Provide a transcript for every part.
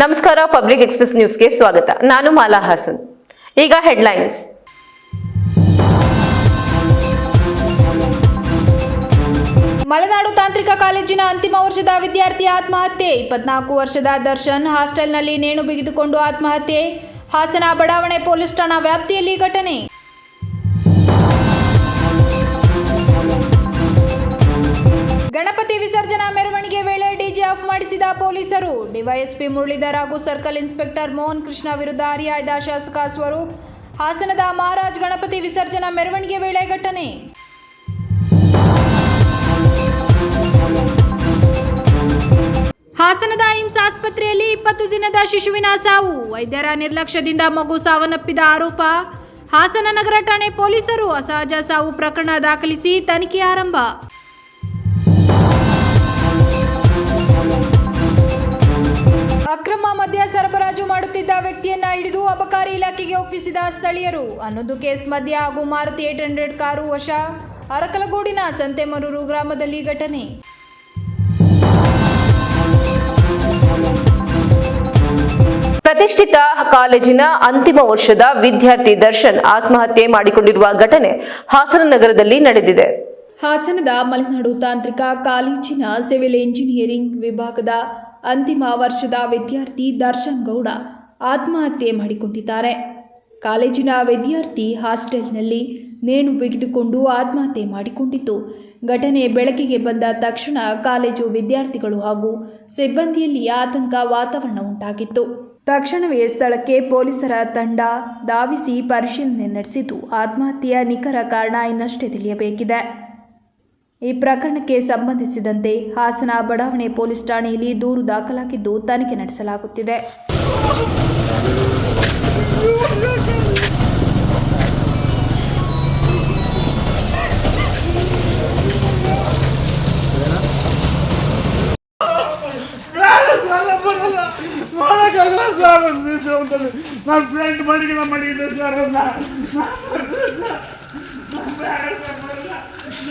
ನಮಸ್ಕಾರ public express ನ್ಯೂಸ್ಗೆ ಸ್ವಾಗತ. ನಾನು ಮಾಲಾ ಹಾಸನ್. ಈಗ ಹೆಡ್ಲೈನ್ಸ್ ಮಲೆನಾಡು ತಾಂತ್ರಿಕ ಕಾಲೇಜಿನ ಅಂತಿಮ ವರ್ಷದ ವಿದ್ಯಾರ್ಥಿ ಆತ್ಮಹತ್ಯೆ. ಇಪ್ಪತ್ನಾಲ್ಕು ವರ್ಷದ ದರ್ಶನ್ ಹಾಸ್ಟೆಲ್ನಲ್ಲಿ ನೇಣು ಬಿಗಿದುಕೊಂಡು ಆತ್ಮಹತ್ಯೆ. ಹಾಸನ ಬಡಾವಣೆ ಪೊಲೀಸ್ ಠಾಣಾ ವ್ಯಾಪ್ತಿಯಲ್ಲಿ ಘಟನೆ. ಗಣಪತಿ ವಿಸರ್ಜನಾ ಮೆರವಣಿಗೆ ವೇಳೆ ಆಫ್ ಮಾಡಿಸಿದ ಪೊಲೀಸರು. ಡಿವೈಎಸ್ಪಿ ಮುರಳೀಧರ್ ಹಾಗೂ ಸರ್ಕಲ್ ಇನ್ಸ್ಪೆಕ್ಟರ್ ಮೋಹನ್ ಕೃಷ್ಣ ವಿರುದ್ಧ ಹರಿಯಾಯ್ದ ಶಾಸಕ ಸ್ವರೂಪ್, ಹಾಸನದ ಮಹಾರಾಜ್ ಗಣಪತಿ ವಿಸರ್ಜನಾ ಮೆರವಣಿಗೆ ವೇಳೆ ಘಟನೆ. ಹಾಸನದ ಏಮ್ಸ್ ಆಸ್ಪತ್ರೆಯಲ್ಲಿ ಇಪ್ಪತ್ತು ದಿನದ ಶಿಶುವಿನ ಸಾವು. ವೈದ್ಯರ ನಿರ್ಲಕ್ಷ್ಯದಿಂದ ಮಗು ಸಾವನ್ನಪ್ಪಿದ ಆರೋಪ. ಹಾಸನ ನಗರ ಠಾಣೆ ಪೊಲೀಸರು ಅಸಹಜ ಸಾವು ಪ್ರಕರಣ ದಾಖಲಿಸಿ ತನಿಖೆ ಆರಂಭ. ಅಕ್ರಮ ಮದ್ಯ ಸರಬರಾಜು ಮಾಡುತ್ತಿದ್ದ ವ್ಯಕ್ತಿಯನ್ನ ಹಿಡಿದು ಅಬಕಾರಿ ಇಲಾಖೆಗೆ ಒಪ್ಪಿಸಿದ ಸ್ಥಳೀಯರು. ಹನ್ನೊಂದು ಕೇಸ್ ಮದ್ಯ ಹಾಗೂ ಮಾರುತಿ ಏಟ್ ಹಂಡ್ರೆಡ್ ಕಾರು ವಶ. ಅರಕಲಗೂಡಿನ ಸಂತೆಮರೂರು ಗ್ರಾಮದಲ್ಲಿ ಘಟನೆ. ಪ್ರತಿಷ್ಠಿತ ಕಾಲೇಜಿನ ಅಂತಿಮ ವರ್ಷದ ವಿದ್ಯಾರ್ಥಿ ದರ್ಶನ್ ಆತ್ಮಹತ್ಯೆ ಮಾಡಿಕೊಂಡಿರುವ ಘಟನೆ ಹಾಸನ ನಗರದಲ್ಲಿ ನಡೆದಿದೆ. ಹಾಸನದ ಮಲೆನಾಡು ತಾಂತ್ರಿಕ ಕಾಲೇಜಿನ ಸಿವಿಲ್ ಇಂಜಿನಿಯರಿಂಗ್ ವಿಭಾಗದ ಅಂತಿಮ ವರ್ಷದ ವಿದ್ಯಾರ್ಥಿ ದರ್ಶನ್ ಗೌಡ ಆತ್ಮಹತ್ಯೆ ಮಾಡಿಕೊಂಡಿದ್ದಾರೆ. ಕಾಲೇಜಿನ ವಿದ್ಯಾರ್ಥಿ ಹಾಸ್ಟೆಲ್ನಲ್ಲಿ ನೇಣು ಬಿಗಿದುಕೊಂಡು ಆತ್ಮಹತ್ಯೆ ಮಾಡಿಕೊಂಡಿದ್ದು ಘಟನೆ ಬೆಳಕಿಗೆ ಬಂದ ತಕ್ಷಣ ಕಾಲೇಜು ವಿದ್ಯಾರ್ಥಿಗಳು ಹಾಗೂ ಸಿಬ್ಬಂದಿಯಲ್ಲಿ ಆತಂಕ ವಾತಾವರಣ ಉಂಟಾಗಿತ್ತು. ತಕ್ಷಣವೇ ಸ್ಥಳಕ್ಕೆ ಪೊಲೀಸರ ತಂಡ ಧಾವಿಸಿ ಪರಿಶೀಲನೆ ನಡೆಸಿತು. ಆತ್ಮಹತ್ಯೆಯ ನಿಖರ ಕಾರಣ ಇನ್ನಷ್ಟೇ ತಿಳಿಯಬೇಕಿದೆ. ಈ ಪ್ರಕರಣಕ್ಕೆ ಸಂಬಂಧಿಸಿದಂತೆ ಹಾಸನ ಬಡಾವಣೆ ಪೊಲೀಸ್ ಠಾಣೆಯಲ್ಲಿ ದೂರು ದಾಖಲಾಗಿದ್ದು ತನಿಖೆ ನಡೆಸಲಾಗುತ್ತಿದೆ ನನ್ನ ಫ್ರೆಂಡ್ ಮಡಿಗಳ ಮಡಿಗಿದೆ ಸರ್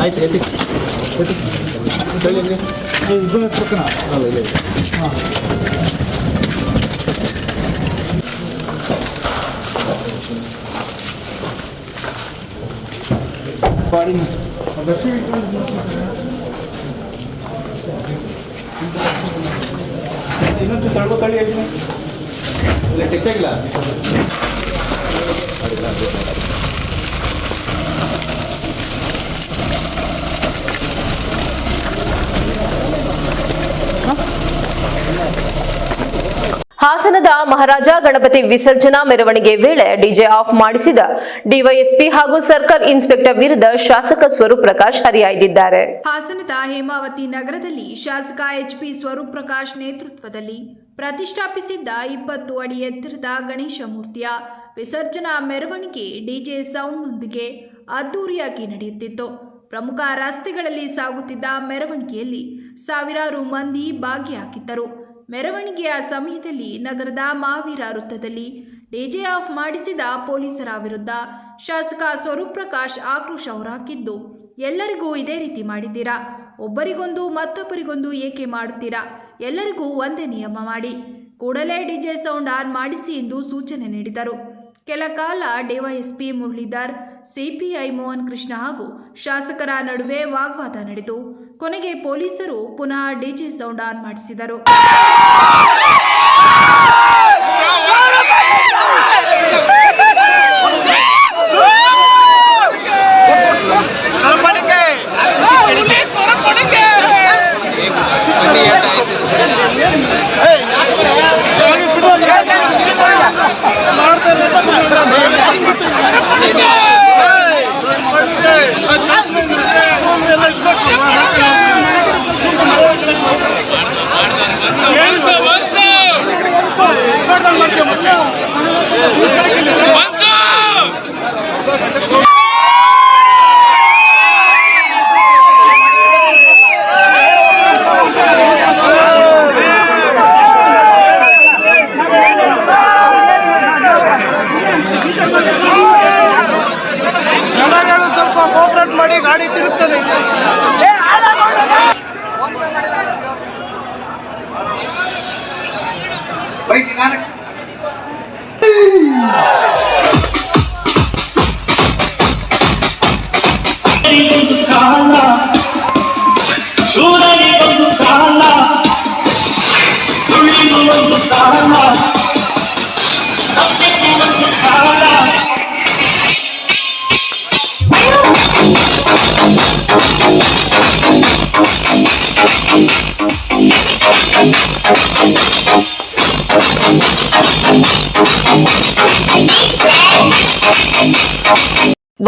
ಆಯ್ತು ಎತ್ತಿ ಎತ್ತಿ ಚಳಿ ಇಲ್ಲಿ ಇದು ಎತ್ತಕ್ಕನ ಅಲ್ಲ ಇಲ್ಲ ಹಾಂ ಬಾಡಿ ಇನ್ನೊಂದು ತಳ್ಕೊ ತಳಿ ಆಗಿದೆ ಇಲ್ಲ ಟೆಕ್ಕಾಗಿಲ್ಲ ಹಾಸನದ ಮಹಾರಾಜ ಗಣಪತಿ ವಿಸರ್ಜನಾ ಮೆರವಣಿಗೆ ವೇಳೆ ಡಿಜೆ ಆಫ್ ಮಾಡಿಸಿದ ಡಿವೈಎಸ್ಪಿ ಹಾಗೂ ಸರ್ಕಲ್ ಇನ್ಸ್ಪೆಕ್ಟರ್ ವಿರುದ್ಧ ಶಾಸಕ ಸ್ವರೂಪ್ ಪ್ರಕಾಶ್ ಹರಿಹಾಯ್ದಿದ್ದಾರೆ ಹಾಸನದ ಹೇಮಾವತಿ ನಗರದಲ್ಲಿ ಶಾಸಕ ಎಚ್ ಪಿ ಸ್ವರೂಪ್ ಪ್ರಕಾಶ್ ನೇತೃತ್ವದಲ್ಲಿ ಪ್ರತಿಷ್ಠಾಪಿಸಿದ್ದ ಇಪ್ಪತ್ತು ಅಡಿ ಎತ್ತರದ ಗಣೇಶ ಮೂರ್ತಿಯ ವಿಸರ್ಜನಾ ಮೆರವಣಿಗೆ ಡಿಜೆ ಸೌಂಡ್ನೊಂದಿಗೆ ಅದ್ದೂರಿಯಾಗಿ ನಡೆಯುತ್ತಿತ್ತು. ಪ್ರಮುಖ ರಸ್ತೆಗಳಲ್ಲಿ ಸಾಗುತ್ತಿದ್ದ ಮೆರವಣಿಗೆಯಲ್ಲಿ ಸಾವಿರಾರು ಮಂದಿ ಭಾಗಿಯಾಗಿದ್ದರು. ಮೆರವಣಿಗೆಯ ಸಮಯದಲ್ಲಿ ನಗರದ ಮಹಾವೀರ ವೃತ್ತದಲ್ಲಿ ಡಿಜೆ ಆಫ್ ಮಾಡಿಸಿದ ಪೊಲೀಸರ ವಿರುದ್ಧ ಶಾಸಕ ಸ್ವರೂಪ್ ಪ್ರಕಾಶ್ ಆಕ್ರೋಶ ಹೊರಹಾಕಿದ್ದು, ಎಲ್ಲರಿಗೂ ಇದೇ ರೀತಿ ಮಾಡಿದ್ದೀರಾ? ಒಬ್ಬರಿಗೊಂದು ಮತ್ತೊಬ್ಬರಿಗೊಂದು ಏಕೆ ಮಾಡುತ್ತೀರಾ? ಎಲ್ಲರಿಗೂ ಒಂದೇ ನಿಯಮ ಮಾಡಿ. ಕೂಡಲೇ ಡಿಜೆ ಸೌಂಡ್ ಆನ್ ಮಾಡಿಸಿ ಎಂದು ಸೂಚನೆ ನೀಡಿದರು. ಕೆಲ ಕಾಲ ಡಿವೈಎಸ್ಪಿ ಮುರಳೀಧರ್, ಸಿಪಿಐ ಮೋಹನ್ ಕೃಷ್ಣ ಹಾಗೂ ಶಾಸಕರ ನಡುವೆ ವಾಗ್ವಾದ ನಡೆದು ಕೊನೆಗೆ ಪೊಲೀಸರು ಪುನಃ ಡಿಜೆ ಸೌಂಡ್ ಆನ್ ಮಾಡಿಸಿದರು. ಮಾಡ್ತೀವಿ ಕಾಲ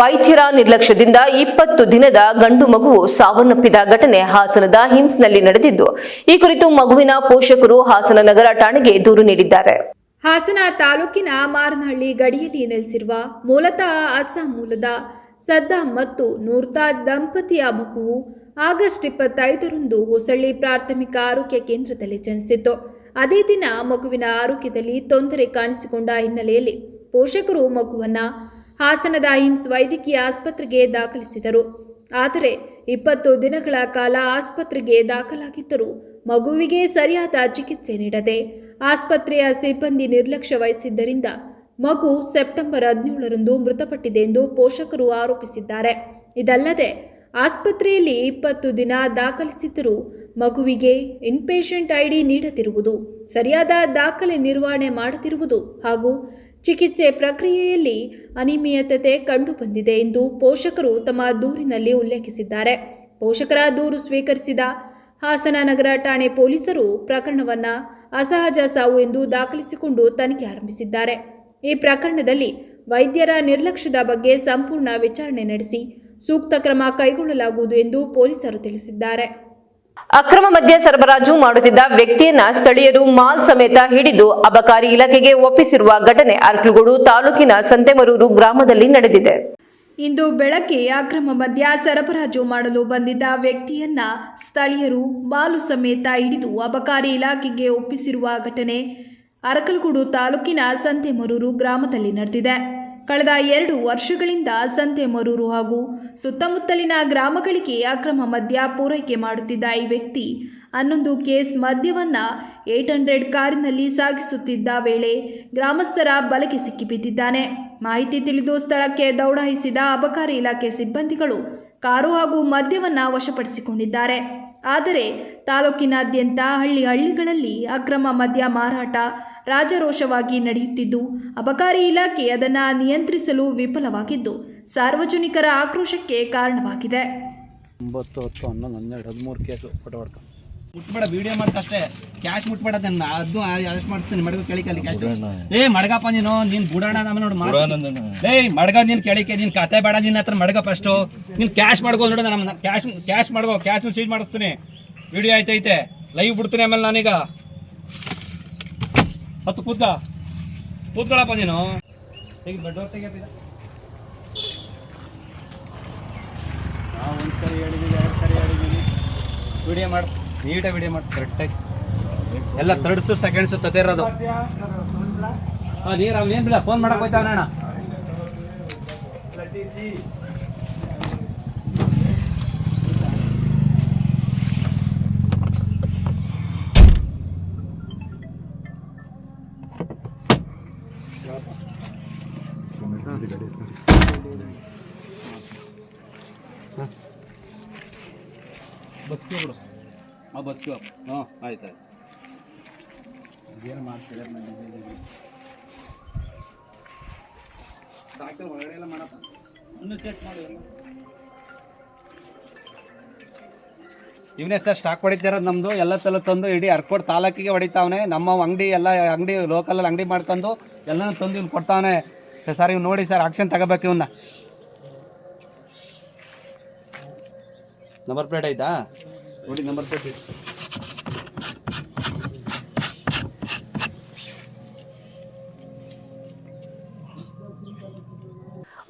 ವೈದ್ಯರ ನಿರ್ಲಕ್ಷ್ಯದಿಂದ ಇಪ್ಪತ್ತು ದಿನದ ಗಂಡು ಮಗು ಸಾವನ್ನಪ್ಪಿದ ಘಟನೆ ಹಾಸನದ ಹಿಮ್ಸ್ನಲ್ಲಿ ನಡೆದಿದ್ದು, ಈ ಕುರಿತು ಮಗುವಿನ ಪೋಷಕರು ಹಾಸನ ನಗರ ಠಾಣೆಗೆ ದೂರು ನೀಡಿದ್ದಾರೆ. ಹಾಸನ ತಾಲೂಕಿನ ಮಾರನಹಳ್ಳಿ ಗಡಿಯಲ್ಲಿ ನೆಲೆಸಿರುವ ಮೂಲತಃ ಅಸ್ಸಾಂ ಮೂಲದ ಸದ್ದಾಂ ಮತ್ತು ನೂರ್ತಾ ದಂಪತಿಯ ಮಗುವು ಆಗಸ್ಟ್ ಇಪ್ಪತ್ತೈದರಂದು ಹೊಸಳ್ಳಿ ಪ್ರಾಥಮಿಕ ಆರೋಗ್ಯ ಕೇಂದ್ರದಲ್ಲಿ ಜನಿಸಿತ್ತು. ಅದೇ ದಿನ ಮಗುವಿನ ಆರೋಗ್ಯದಲ್ಲಿ ತೊಂದರೆ ಕಾಣಿಸಿಕೊಂಡ ಹಿನ್ನೆಲೆಯಲ್ಲಿ ಪೋಷಕರು ಮಗುವನ್ನ ಹಾಸನದ ಐಮ್ಸ್ ವೈದ್ಯಕೀಯ ಆಸ್ಪತ್ರೆಗೆ ದಾಖಲಿಸಿದರು. ಆದರೆ ಇಪ್ಪತ್ತು ದಿನಗಳ ಕಾಲ ಆಸ್ಪತ್ರೆಗೆ ದಾಖಲಾಗಿದ್ದರೂ ಮಗುವಿಗೆ ಸರಿಯಾದ ಚಿಕಿತ್ಸೆ ನೀಡದೆ ಆಸ್ಪತ್ರೆಯ ಸಿಬ್ಬಂದಿ ನಿರ್ಲಕ್ಷ್ಯ ವಹಿಸಿದ್ದರಿಂದ ಮಗು ಸೆಪ್ಟೆಂಬರ್ ಹದಿನೇಳರಂದು ಮೃತಪಟ್ಟಿದೆ ಎಂದು ಪೋಷಕರು ಆರೋಪಿಸಿದ್ದಾರೆ. ಇದಲ್ಲದೆ ಆಸ್ಪತ್ರೆಯಲ್ಲಿ ಇಪ್ಪತ್ತು ದಿನ ದಾಖಲಿಸಿದ್ದರೂ ಮಗುವಿಗೆ ಇನ್ಪೇಷಂಟ್ ಐಡಿ ನೀಡದಿರುವುದು, ಸರಿಯಾದ ದಾಖಲೆ ನಿರ್ವಹಣೆ ಮಾಡದಿರುವುದು ಹಾಗೂ ಚಿಕಿತ್ಸೆ ಪ್ರಕ್ರಿಯೆಯಲ್ಲಿ ಅನಿಯಮಿತತೆ ಕಂಡುಬಂದಿದೆ ಎಂದು ಪೋಷಕರು ತಮ್ಮ ದೂರಿನಲ್ಲಿ ಉಲ್ಲೇಖಿಸಿದ್ದಾರೆ. ಪೋಷಕರ ದೂರು ಸ್ವೀಕರಿಸಿದ ಹಾಸನ ನಗರ ಠಾಣೆ ಪೊಲೀಸರು ಪ್ರಕರಣವನ್ನು ಅಸಹಜ ಸಾವು ಎಂದು ದಾಖಲಿಸಿಕೊಂಡು ತನಿಖೆ ಆರಂಭಿಸಿದ್ದಾರೆ. ಈ ಪ್ರಕರಣದಲ್ಲಿ ವೈದ್ಯರ ನಿರ್ಲಕ್ಷ್ಯದ ಬಗ್ಗೆ ಸಂಪೂರ್ಣ ವಿಚಾರಣೆ ನಡೆಸಿ ಸೂಕ್ತ ಕ್ರಮ ಕೈಗೊಳ್ಳಲಾಗುವುದು ಎಂದು ಪೊಲೀಸರು ತಿಳಿಸಿದ್ದಾರೆ. ಅಕ್ರಮ ಮದ್ಯ ಸರಬರಾಜು ಮಾಡುತ್ತಿದ್ದ ವ್ಯಕ್ತಿಯನ್ನ ಸ್ಥಳೀಯರು ಮಾಲ್ ಸಮೇತ ಹಿಡಿದು ಅಬಕಾರಿ ಇಲಾಖೆಗೆ ಒಪ್ಪಿಸಿರುವ ಘಟನೆ ಅರ್ಕಲಗೂಡು ತಾಲೂಕಿನ ಸಂತೆಮರೂರು ಗ್ರಾಮದಲ್ಲಿ ನಡೆದಿದೆ. ಇಂದು ಬೆಳಗ್ಗೆ ಅಕ್ರಮ ಮದ್ಯ ಸರಬರಾಜು ಮಾಡಲು ಬಂದಿದ್ದ ವ್ಯಕ್ತಿಯನ್ನ ಸ್ಥಳೀಯರು ಮಾಲು ಸಮೇತ ಹಿಡಿದು ಅಬಕಾರಿ ಇಲಾಖೆಗೆ ಒಪ್ಪಿಸಿರುವ ಘಟನೆ ಅರಕಲಗೂಡು ತಾಲೂಕಿನ ಸಂತೆಮರೂರು ಗ್ರಾಮದಲ್ಲಿ ನಡೆದಿದೆ. ಕಳೆದ ಎರಡು ವರ್ಷಗಳಿಂದ ಸಂತೆಮರೂರು ಹಾಗೂ ಸುತ್ತಮುತ್ತಲಿನ ಗ್ರಾಮಗಳಿಗೆ ಅಕ್ರಮ ಮದ್ಯ ಪೂರೈಕೆ ಮಾಡುತ್ತಿದ್ದ ಈ ವ್ಯಕ್ತಿ ಹನ್ನೊಂದು ಕೇಸ್ ಮದ್ಯವನ್ನು ಏಟ್ ಹಂಡ್ರೆಡ್ ಕಾರಿನಲ್ಲಿ ಸಾಗಿಸುತ್ತಿದ್ದ ವೇಳೆ ಗ್ರಾಮಸ್ಥರ ಬಲೆಗೆ ಸಿಕ್ಕಿಬಿದ್ದಿದ್ದಾನೆ. ಮಾಹಿತಿ ತಿಳಿದು ಸ್ಥಳಕ್ಕೆ ದೌಡಾಯಿಸಿದ ಅಬಕಾರಿ ಇಲಾಖೆ ಸಿಬ್ಬಂದಿಗಳು ಕಾರು ಹಾಗೂ ಮದ್ಯವನ್ನು ವಶಪಡಿಸಿಕೊಂಡಿದ್ದಾರೆ. ಆದರೆ ತಾಲೂಕಿನಾದ್ಯಂತ ಹಳ್ಳಿ ಹಳ್ಳಿಗಳಲ್ಲಿ ಅಕ್ರಮ ಮದ್ಯ ಮಾರಾಟ ರಾಜರೋಷವಾಗಿ ನಡೆಯುತ್ತಿದ್ದು ಅಬಕಾರಿ ಇಲಾಖೆ ಅದನ್ನು ನಿಯಂತ್ರಿಸಲು ವಿಫಲವಾಗಿದ್ದು ಸಾರ್ವಜನಿಕರ ಆಕ್ರೋಶಕ್ಕೆ ಕಾರಣವಾಗಿದೆ. ಒಂಬತ್ತು ಹತ್ತು ಹನ್ನೊಂದು ಹನ್ನೆರಡು ಹದಿಮೂರು ಕೇಸು ಫೋಟೋ ಮುಟ್ಬೇಡ ವಿಡಿಯೋ ಮಾಡ್ಸ ಅಷ್ಟೇ ಕ್ಯಾಶ್ ಮುಟ್ಬೇಡ ಅದನ್ನ. ಅದು ಅರೆಸ್ಟ್ ಮಾಡ್ತೀನಿ ಮಡಗ ಕೆಳಿಕಲ್ಲಿ ಕ್ಯಾಶ್ ಏ ಮಡಗಪ್ಪ ನೀನು ನೀನ್ ಬುಡಾಣ ನಮ್ಮ ನೋಡಿ ಏಯ್ ಮಡಗ ನೀನ್ ಕೆಳಿಕೆ ನೀನ್ ಕತೆ ಬೇಡ ನಿನ್ನ ಹತ್ರ ಮಡಗ ಫಸ್ಟ್ ನೀನ್ ಕ್ಯಾಶ್ ಮಾಡ್ಕೋ ನೋಡ ನಮ್ಮ ಕ್ಯಾಶ್ ಕ್ಯಾಶ್ ಮಾಡ್ಕೋ ಕ್ಯಾಶ್ ಸೀಜ್ ಮಾಡಿಸ್ತೀನಿ. ವಿಡಿಯೋ ಆಯ್ತೈತೆ. ಲೈವ್ ಬಿಡ್ತೀನಿ ಆಮೇಲೆ ನಾನೀಗ. ಹತ್ತು ಕೂತ್ಕ. ಕೂತ್ಕೊಳಪ್ಪ ನೀನು. ಈಗ ಬೆಡ್ ತೆಗಿಯಪ್ಪ ನಾವು ಒಂದು ಸರಿ ಹೇಳಿದ್ದೀವಿ ಎರಡು ಸರಿ ಹೇಳಿದ್ದೀವಿ ವಿಡಿಯೋ ಮಾಡಿ ನೀಟಾಗಿ ವಿಡಿಯೋ ಮಾಡಿ ಕರೆಕ್ಟಾಗಿ ಎಲ್ಲ ತರ್ಡ್ಸು ಸೆಕೆಂಡ್ಸು ತತೆ ಇರೋದು ಹಾಂ ನೀರು ಅವ್ನೇನು ಏನು ಬಿಡ ಫೋನ್ ಮಾಡಕ್ಕೆ ಹೋಯ್ತಾವನ ಬಸ್ಕಿ ಬಿಡು ಹಾಂ ಬಸ್ಕಿ ಹಾಂ ಆಯ್ತು ಆಯ್ತು. ಏನು ಮಾಡ್ತೀರ ಡಾಕ್ಟರ್ ಒಳಗಡೆ ಎಲ್ಲ ಮಾಡಪ್ಪ. ಇನ್ನೂ ಚೆಕ್ ಮಾಡಿ. ಇವನೇ ಸರ್ ಸ್ಟಾಕ್ ಹೊಡಿತಿರೋದು ನಮ್ಮದು ಎಲ್ಲ ಸಲ ತಂದು ಇಡೀ ಅರ್ಕೋಟ್ ತಾಲೂಕಿಗೆ ಹೊಡಿತಾವನೆ. ನಮ್ಮ ಅಂಗಡಿ ಎಲ್ಲ ಅಂಗಡಿ ಲೋಕಲಲ್ಲಿ ಅಂಗಡಿ ಮಾಡ್ಕೊಂಡು ಎಲ್ಲನೂ ತಂದು ಇವ್ನು ಕೊಡ್ತಾವನೆ. ಸರ್ ಇವ್ನು ನೋಡಿ ಸರ್ ಆಕ್ಷನ್ ತಗೋಬೇಕು ಇವನ್ನ ನಂಬರ್ ಪ್ಲೇಟ್ ಆಯ್ತಾ ನೋಡಿ number plate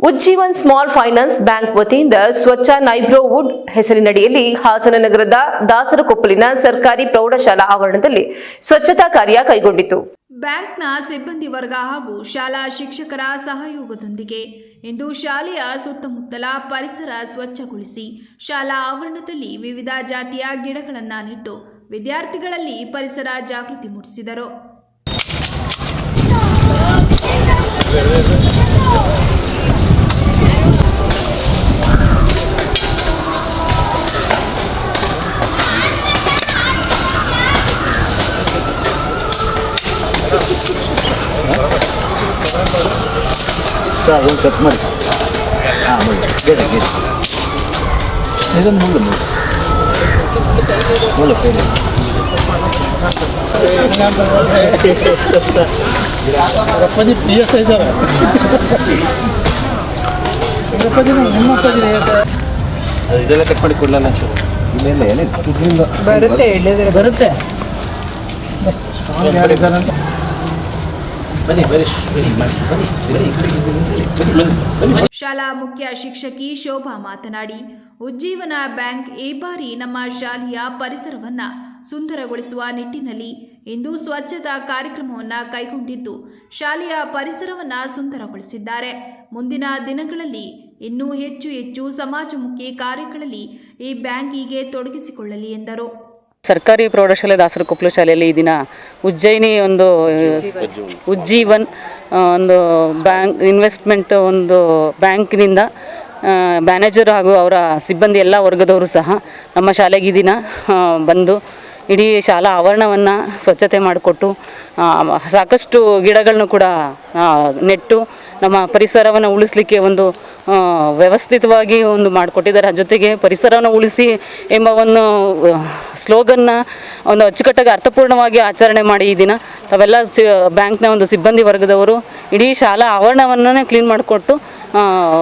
Ujjivan small finance bank ವತಿಯಿಂದ ಸ್ವಚ್ಛ ನೈಬ್ರೋವುಡ್ ಹೆಸರಿನಡಿಯಲ್ಲಿ ಹಾಸನ ನಗರದ ದಾಸರಕೊಪ್ಪಲಿನ ಸರ್ಕಾರಿ ಪ್ರೌಢಶಾಲಾ ಆವರಣದಲ್ಲಿ ಸ್ವಚ್ಛತಾ ಕಾರ್ಯ ಕೈಗೊಂಡಿತು. ಬ್ಯಾಂಕ್ನ ಸಿಬ್ಬಂದಿ ವರ್ಗ ಹಾಗೂ ಶಾಲಾ ಶಿಕ್ಷಕರ ಸಹಯೋಗದೊಂದಿಗೆ ಇಂದು ಶಾಲೆಯ ಸುತ್ತಮುತ್ತಲ ಪರಿಸರ ಸ್ವಚ್ಛಗೊಳಿಸಿ ಶಾಲಾ ಆವರಣದಲ್ಲಿ ವಿವಿಧ ಜಾತಿಯ ಗಿಡಗಳನ್ನು ನೆಟ್ಟು ವಿದ್ಯಾರ್ಥಿಗಳಲ್ಲಿ ಪರಿಸರ ಜಾಗೃತಿ ಮೂಡಿಸಿದರು. ಸರ್ ಅದೊಂದು ಕಟ್ ಮಾಡಿ ಹಾಂ ಮುಳ್ಳು ಬೇರೆ ಬೇರೆ ಇದೊಂದು ಮುಳ್ಳು ಮುಳ್ಳು ಮುಳ್ಳು ಬೇರೆ ಪಿ ಎಸ್ ಐ ಸರ್ ಇದೆಲ್ಲ ಕಟ್ ಮಾಡಿ ಕೊಡಲಲ್ಲ ಇಲ್ಲ ಏನೇ ಬನ್ನಿ ಬರೀ ಬನ್ನಿ ಬನ್ನಿ ಶಾಲಾ ಮುಖ್ಯ ಶಿಕ್ಷಕಿ ಶೋಭಾ ಮಾತನಾಡಿ ಉಜ್ಜೀವನ ಬ್ಯಾಂಕ್ ಈ ಬಾರಿ ನಮ್ಮ ಶಾಲೆಯ ಪರಿಸರವನ್ನ ಸುಂದರಗೊಳಿಸುವ ನಿಟ್ಟಿನಲ್ಲಿ ಇಂದು ಸ್ವಚ್ಛತಾ ಕಾರ್ಯಕ್ರಮವನ್ನು ಕೈಗೊಂಡಿದ್ದು ಶಾಲೆಯ ಪರಿಸರವನ್ನು ಸುಂದರಗೊಳಿಸಿದ್ದಾರೆ ಮುಂದಿನ ದಿನಗಳಲ್ಲಿ ಇನ್ನೂ ಹೆಚ್ಚು ಹೆಚ್ಚು ಸಮಾಜಮುಖಿ ಕಾರ್ಯಗಳಲ್ಲಿ ಈ ಬ್ಯಾಂಕಿಗೆ ತೊಡಗಿಸಿಕೊಳ್ಳಲಿ ಎಂದರು ಸರ್ಕಾರಿ ಪ್ರೌಢಶಾಲೆ, ದಾಸರ ಕೊಪ್ಪಲು ಶಾಲೆಯಲ್ಲಿ ಈ ದಿನ ಉಜ್ಜಯಿನಿ ಒಂದು, ಉಜ್ಜೀವನ್ ಒಂದು ಬ್ಯಾಂಕ್ ಇನ್ವೆಸ್ಟ್ಮೆಂಟ್ ಒಂದು ಬ್ಯಾಂಕ್ನಿಂದ ಮ್ಯಾನೇಜರ್ ಹಾಗೂ ಅವರ ಸಿಬ್ಬಂದಿ ಎಲ್ಲ ವರ್ಗದವರು ಸಹ ನಮ್ಮ ಶಾಲೆಗೆ ಈ ದಿನ ಬಂದು ಇಡೀ ಶಾಲಾ ಆವರಣವನ್ನು ಸ್ವಚ್ಛತೆ ಮಾಡಿಕೊಟ್ಟು ಸಾಕಷ್ಟು ಗಿಡಗಳನ್ನು ಕೂಡ ನೆಟ್ಟು ನಮ್ಮ ಪರಿಸರವನ್ನು ಉಳಿಸಲಿಕ್ಕೆ ಒಂದು ವ್ಯವಸ್ಥಿತವಾಗಿ ಒಂದು ಮಾಡಿಕೊಟ್ಟಿದ್ದಾರೆ. ಜೊತೆಗೆ ಪರಿಸರವನ್ನು ಉಳಿಸಿ ಎಂಬ ಒಂದು ಸ್ಲೋಗನ್ನ ಒಂದು ಅಚ್ಚುಕಟ್ಟಾಗಿ ಅರ್ಥಪೂರ್ಣವಾಗಿ ಆಚರಣೆ ಮಾಡಿ ಈ ದಿನ. ತಾವೆಲ್ಲ ಸಿ, ಬ್ಯಾಂಕ್ನ ಒಂದು ಸಿಬ್ಬಂದಿ ವರ್ಗದವರು ಇಡೀ ಶಾಲಾ ಆವರಣವನ್ನೇ ಕ್ಲೀನ್ ಮಾಡಿಕೊಟ್ಟು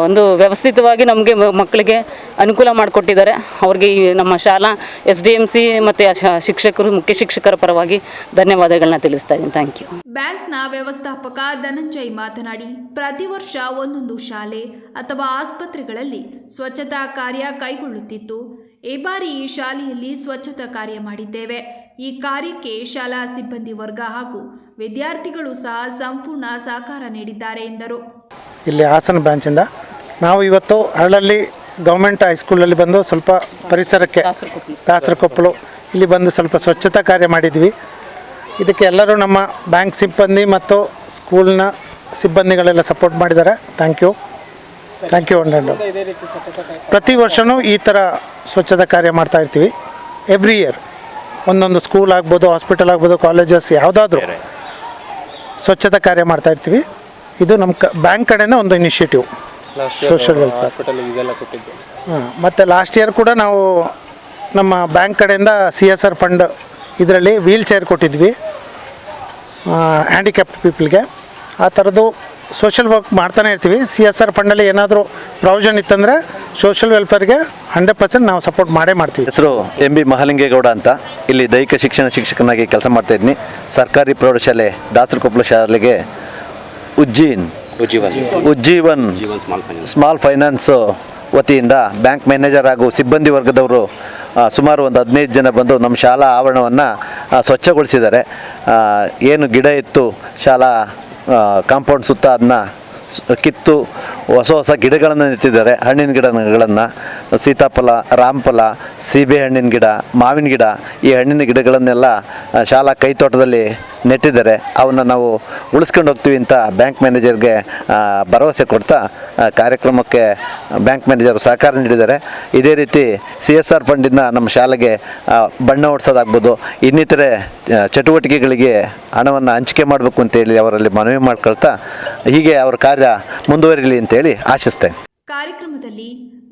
ಒಂದು ವ್ಯವಸ್ಥಿತವಾಗಿ ನಮಗೆ ಮಕ್ಕಳಿಗೆ ಅನುಕೂಲ ಮಾಡಿಕೊಟ್ಟಿದ್ದಾರೆ. ಅವ್ರಿಗೆ ಈ ನಮ್ಮ ಶಾಲಾ ಎಸ್ ಡಿ ಎಂ ಸಿ ಮತ್ತು ಶಿಕ್ಷಕರು, ಮುಖ್ಯ ಶಿಕ್ಷಕರ ಪರವಾಗಿ ಧನ್ಯವಾದಗಳನ್ನ ತಿಳಿಸ್ತಾ ಇದ್ದೀನಿ. ಥ್ಯಾಂಕ್ ಯು ಬ್ಯಾಂಕ್ನ ವ್ಯವಸ್ಥಾಪಕ ಧನಂಜಯ್ ಮಾತನಾಡಿ, ಪ್ರತಿ ವರ್ಷ ಒಂದೊಂದು ಶಾಲೆ ಅಥವಾ ಆಸ್ಪತ್ರೆಗಳಲ್ಲಿ ಸ್ವಚ್ಛತಾ ಕಾರ್ಯ ಕೈಗೊಳ್ಳುತ್ತಿತ್ತು. ಈ ಬಾರಿ ಈ ಶಾಲೆಯಲ್ಲಿ ಸ್ವಚ್ಛತಾ ಕಾರ್ಯ ಮಾಡಿದ್ದೇವೆ. ಈ ಕಾರ್ಯಕ್ಕೆ ಶಾಲಾ ಸಿಬ್ಬಂದಿ ವರ್ಗ ಹಾಗೂ ವಿದ್ಯಾರ್ಥಿಗಳು ಸಹ ಸಂಪೂರ್ಣ ಸಹಕಾರ ನೀಡಿದ್ದಾರೆ ಎಂದರು. ಇಲ್ಲಿ ಹಾಸನ ಬ್ರಾಂಚಿಂದ ನಾವು ಇವತ್ತು ಹರಳಲ್ಲಿ ಗೌರ್ಮೆಂಟ್ ಹೈಸ್ಕೂಲಲ್ಲಿ ಬಂದು ಸ್ವಲ್ಪ ಪರಿಸರಕ್ಕೆ ದಾಸರಕೊಪ್ಪಲು ಇಲ್ಲಿ ಬಂದು ಸ್ವಲ್ಪ ಸ್ವಚ್ಛತಾ ಕಾರ್ಯ ಮಾಡಿದ್ವಿ. ಇದಕ್ಕೆ ಎಲ್ಲರೂ ನಮ್ಮ ಬ್ಯಾಂಕ್ ಸಿಬ್ಬಂದಿ ಮತ್ತು ಸ್ಕೂಲ್ನ ಸಿಬ್ಬಂದಿಗಳೆಲ್ಲ ಸಪೋರ್ಟ್ ಮಾಡಿದ್ದಾರೆ. ಥ್ಯಾಂಕ್ ಯು ಥ್ಯಾಂಕ್ ಯು ಒಂದು ಪ್ರತಿ ವರ್ಷವೂ ಈ ಥರ ಸ್ವಚ್ಛತಾ ಕಾರ್ಯ ಮಾಡ್ತಾ ಇರ್ತೀವಿ. ಎವ್ರಿ ಇಯರ್ ಒಂದೊಂದು ಸ್ಕೂಲ್ ಆಗ್ಬೋದು ಹಾಸ್ಪಿಟಲ್ ಆಗ್ಬೋದು ಕಾಲೇಜಸ್ ಯಾವುದಾದ್ರೂ ಸ್ವಚ್ಛತಾ ಕಾರ್ಯ ಮಾಡ್ತಾ ಇರ್ತೀವಿ. ಇದು ನಮ್ಮ ಕ ಬ್ಯಾಂಕ್ ಕಡೆಯಿಂದ ಒಂದು ಇನಿಷಿಯೇಟಿವ್ ಸೋಷಿಯಲ್ ವೆಲ್ಫೇರ್ ಹಾಂ ಮತ್ತು ಲಾಸ್ಟ್ ಇಯರ್ ಕೂಡ ನಾವು ನಮ್ಮ ಬ್ಯಾಂಕ್ ಕಡೆಯಿಂದ ಸಿ ಎಸ್ ಆರ್ ಫಂಡ್ ಇದರಲ್ಲಿ ವೀಲ್ ಚೇರ್ ಕೊಟ್ಟಿದ್ವಿ. ಹ್ಯಾಂಡಿಕ್ಯಾಪ್ಟ್ ಪೀಪಲ್ಗೆ ಆ ಥರದ್ದು ಸೋಷಿಯಲ್ ವರ್ಕ್ ಮಾಡ್ತಾನೆ ಇರ್ತೀವಿ. ಸಿ ಎಸ್ ಆರ್ ಫಂಡಲ್ಲಿ ಏನಾದರೂ ಪ್ರಾವಿಷನ್ ಇತ್ತಂದರೆ ಸೋಷಿಯಲ್ ವೆಲ್ಫೇರ್ಗೆ ಹಂಡ್ರೆಡ್ ಪರ್ಸೆಂಟ್ ನಾವು ಸಪೋರ್ಟ್ ಮಾಡೇ ಮಾಡ್ತೀವಿ. ಹೆಸರು ಎಂ ಬಿ ಮಹಾಲಿಂಗೇಗೌಡ ಅಂತ. ಇಲ್ಲಿ ದೈಹಿಕ ಶಿಕ್ಷಣ ಶಿಕ್ಷಕನಾಗಿ ಕೆಲಸ ಮಾಡ್ತಾಯಿದ್ದೀನಿ ಸರ್ಕಾರಿ ಪ್ರೌಢಶಾಲೆ ದಾಸರಕೊಪ್ಪಲು ಶಾಲೆಗೆ ಉಜ್ಜೀನ್. ಉಜ್ಜೀವನ್. ಸ್ಮಾಲ್ ಫೈನಾನ್ಸ್ ವತಿಯಿಂದ ಬ್ಯಾಂಕ್ ಮ್ಯಾನೇಜರ್ ಹಾಗೂ ಸಿಬ್ಬಂದಿ ವರ್ಗದವರು ಸುಮಾರು ಒಂದು ಹದಿನೈದು ಜನ ಬಂದು ನಮ್ಮ ಶಾಲಾ ಆವರಣವನ್ನು ಸ್ವಚ್ಛಗೊಳಿಸಿದ್ದಾರೆ. ಏನು ಗಿಡ ಇತ್ತು ಶಾಲಾ ಕಾಂಪೌಂಡ್ ಸುತ್ತ ಅದನ್ನ ಕಿತ್ತು ಹೊಸ ಹೊಸ ಗಿಡಗಳನ್ನು ನೆಟ್ಟಿದ್ದಾರೆ ಹಣ್ಣಿನ ಗಿಡಗಳನ್ನು. ಸೀತಾಫಲ, ರಾಮಫಲ, ಸೀಬೆ ಹಣ್ಣಿನ ಗಿಡ, ಮಾವಿನ ಗಿಡ, ಈ ಹಣ್ಣಿನ ಗಿಡಗಳನ್ನೆಲ್ಲ ಶಾಲಾ ಕೈತೋಟದಲ್ಲಿ ನೆಟ್ಟಿದ್ದಾರೆ. ಅವನ್ನ ನಾವು ಉಳಿಸ್ಕೊಂಡು ಹೋಗ್ತೀವಿ ಅಂತ ಬ್ಯಾಂಕ್ ಮ್ಯಾನೇಜರ್ಗೆ ಭರವಸೆ ಕೊಡ್ತಾ ಕಾರ್ಯಕ್ರಮಕ್ಕೆ ಬ್ಯಾಂಕ್ ಮ್ಯಾನೇಜರ್ ಸಹಕಾರ ನೀಡಿದ್ದಾರೆ. ಇದೇ ರೀತಿ ಸಿ ಎಸ್ ಆರ್ ಫಂಡಿಂದ ನಮ್ಮ ಶಾಲೆಗೆ ಬಣ್ಣ ಓಡಿಸೋದಾಗ್ಬೋದು ಇನ್ನಿತರೆ ಚಟುವಟಿಕೆಗಳಿಗೆ ಹಣವನ್ನು ಹಂಚಿಕೆ ಮಾಡಬೇಕು ಅಂತೇಳಿ ಅವರಲ್ಲಿ ಮನವಿ ಮಾಡ್ಕೊಳ್ತಾ, ಹೀಗೆ ಅವರ ಕಾರ್ಯ ಮುಂದುವರಿಲಿ ಅಂತೇಳಿ ಆಶಿಸ್ತೇನೆ. ಕಾರ್ಯಕ್ರಮದಲ್ಲಿ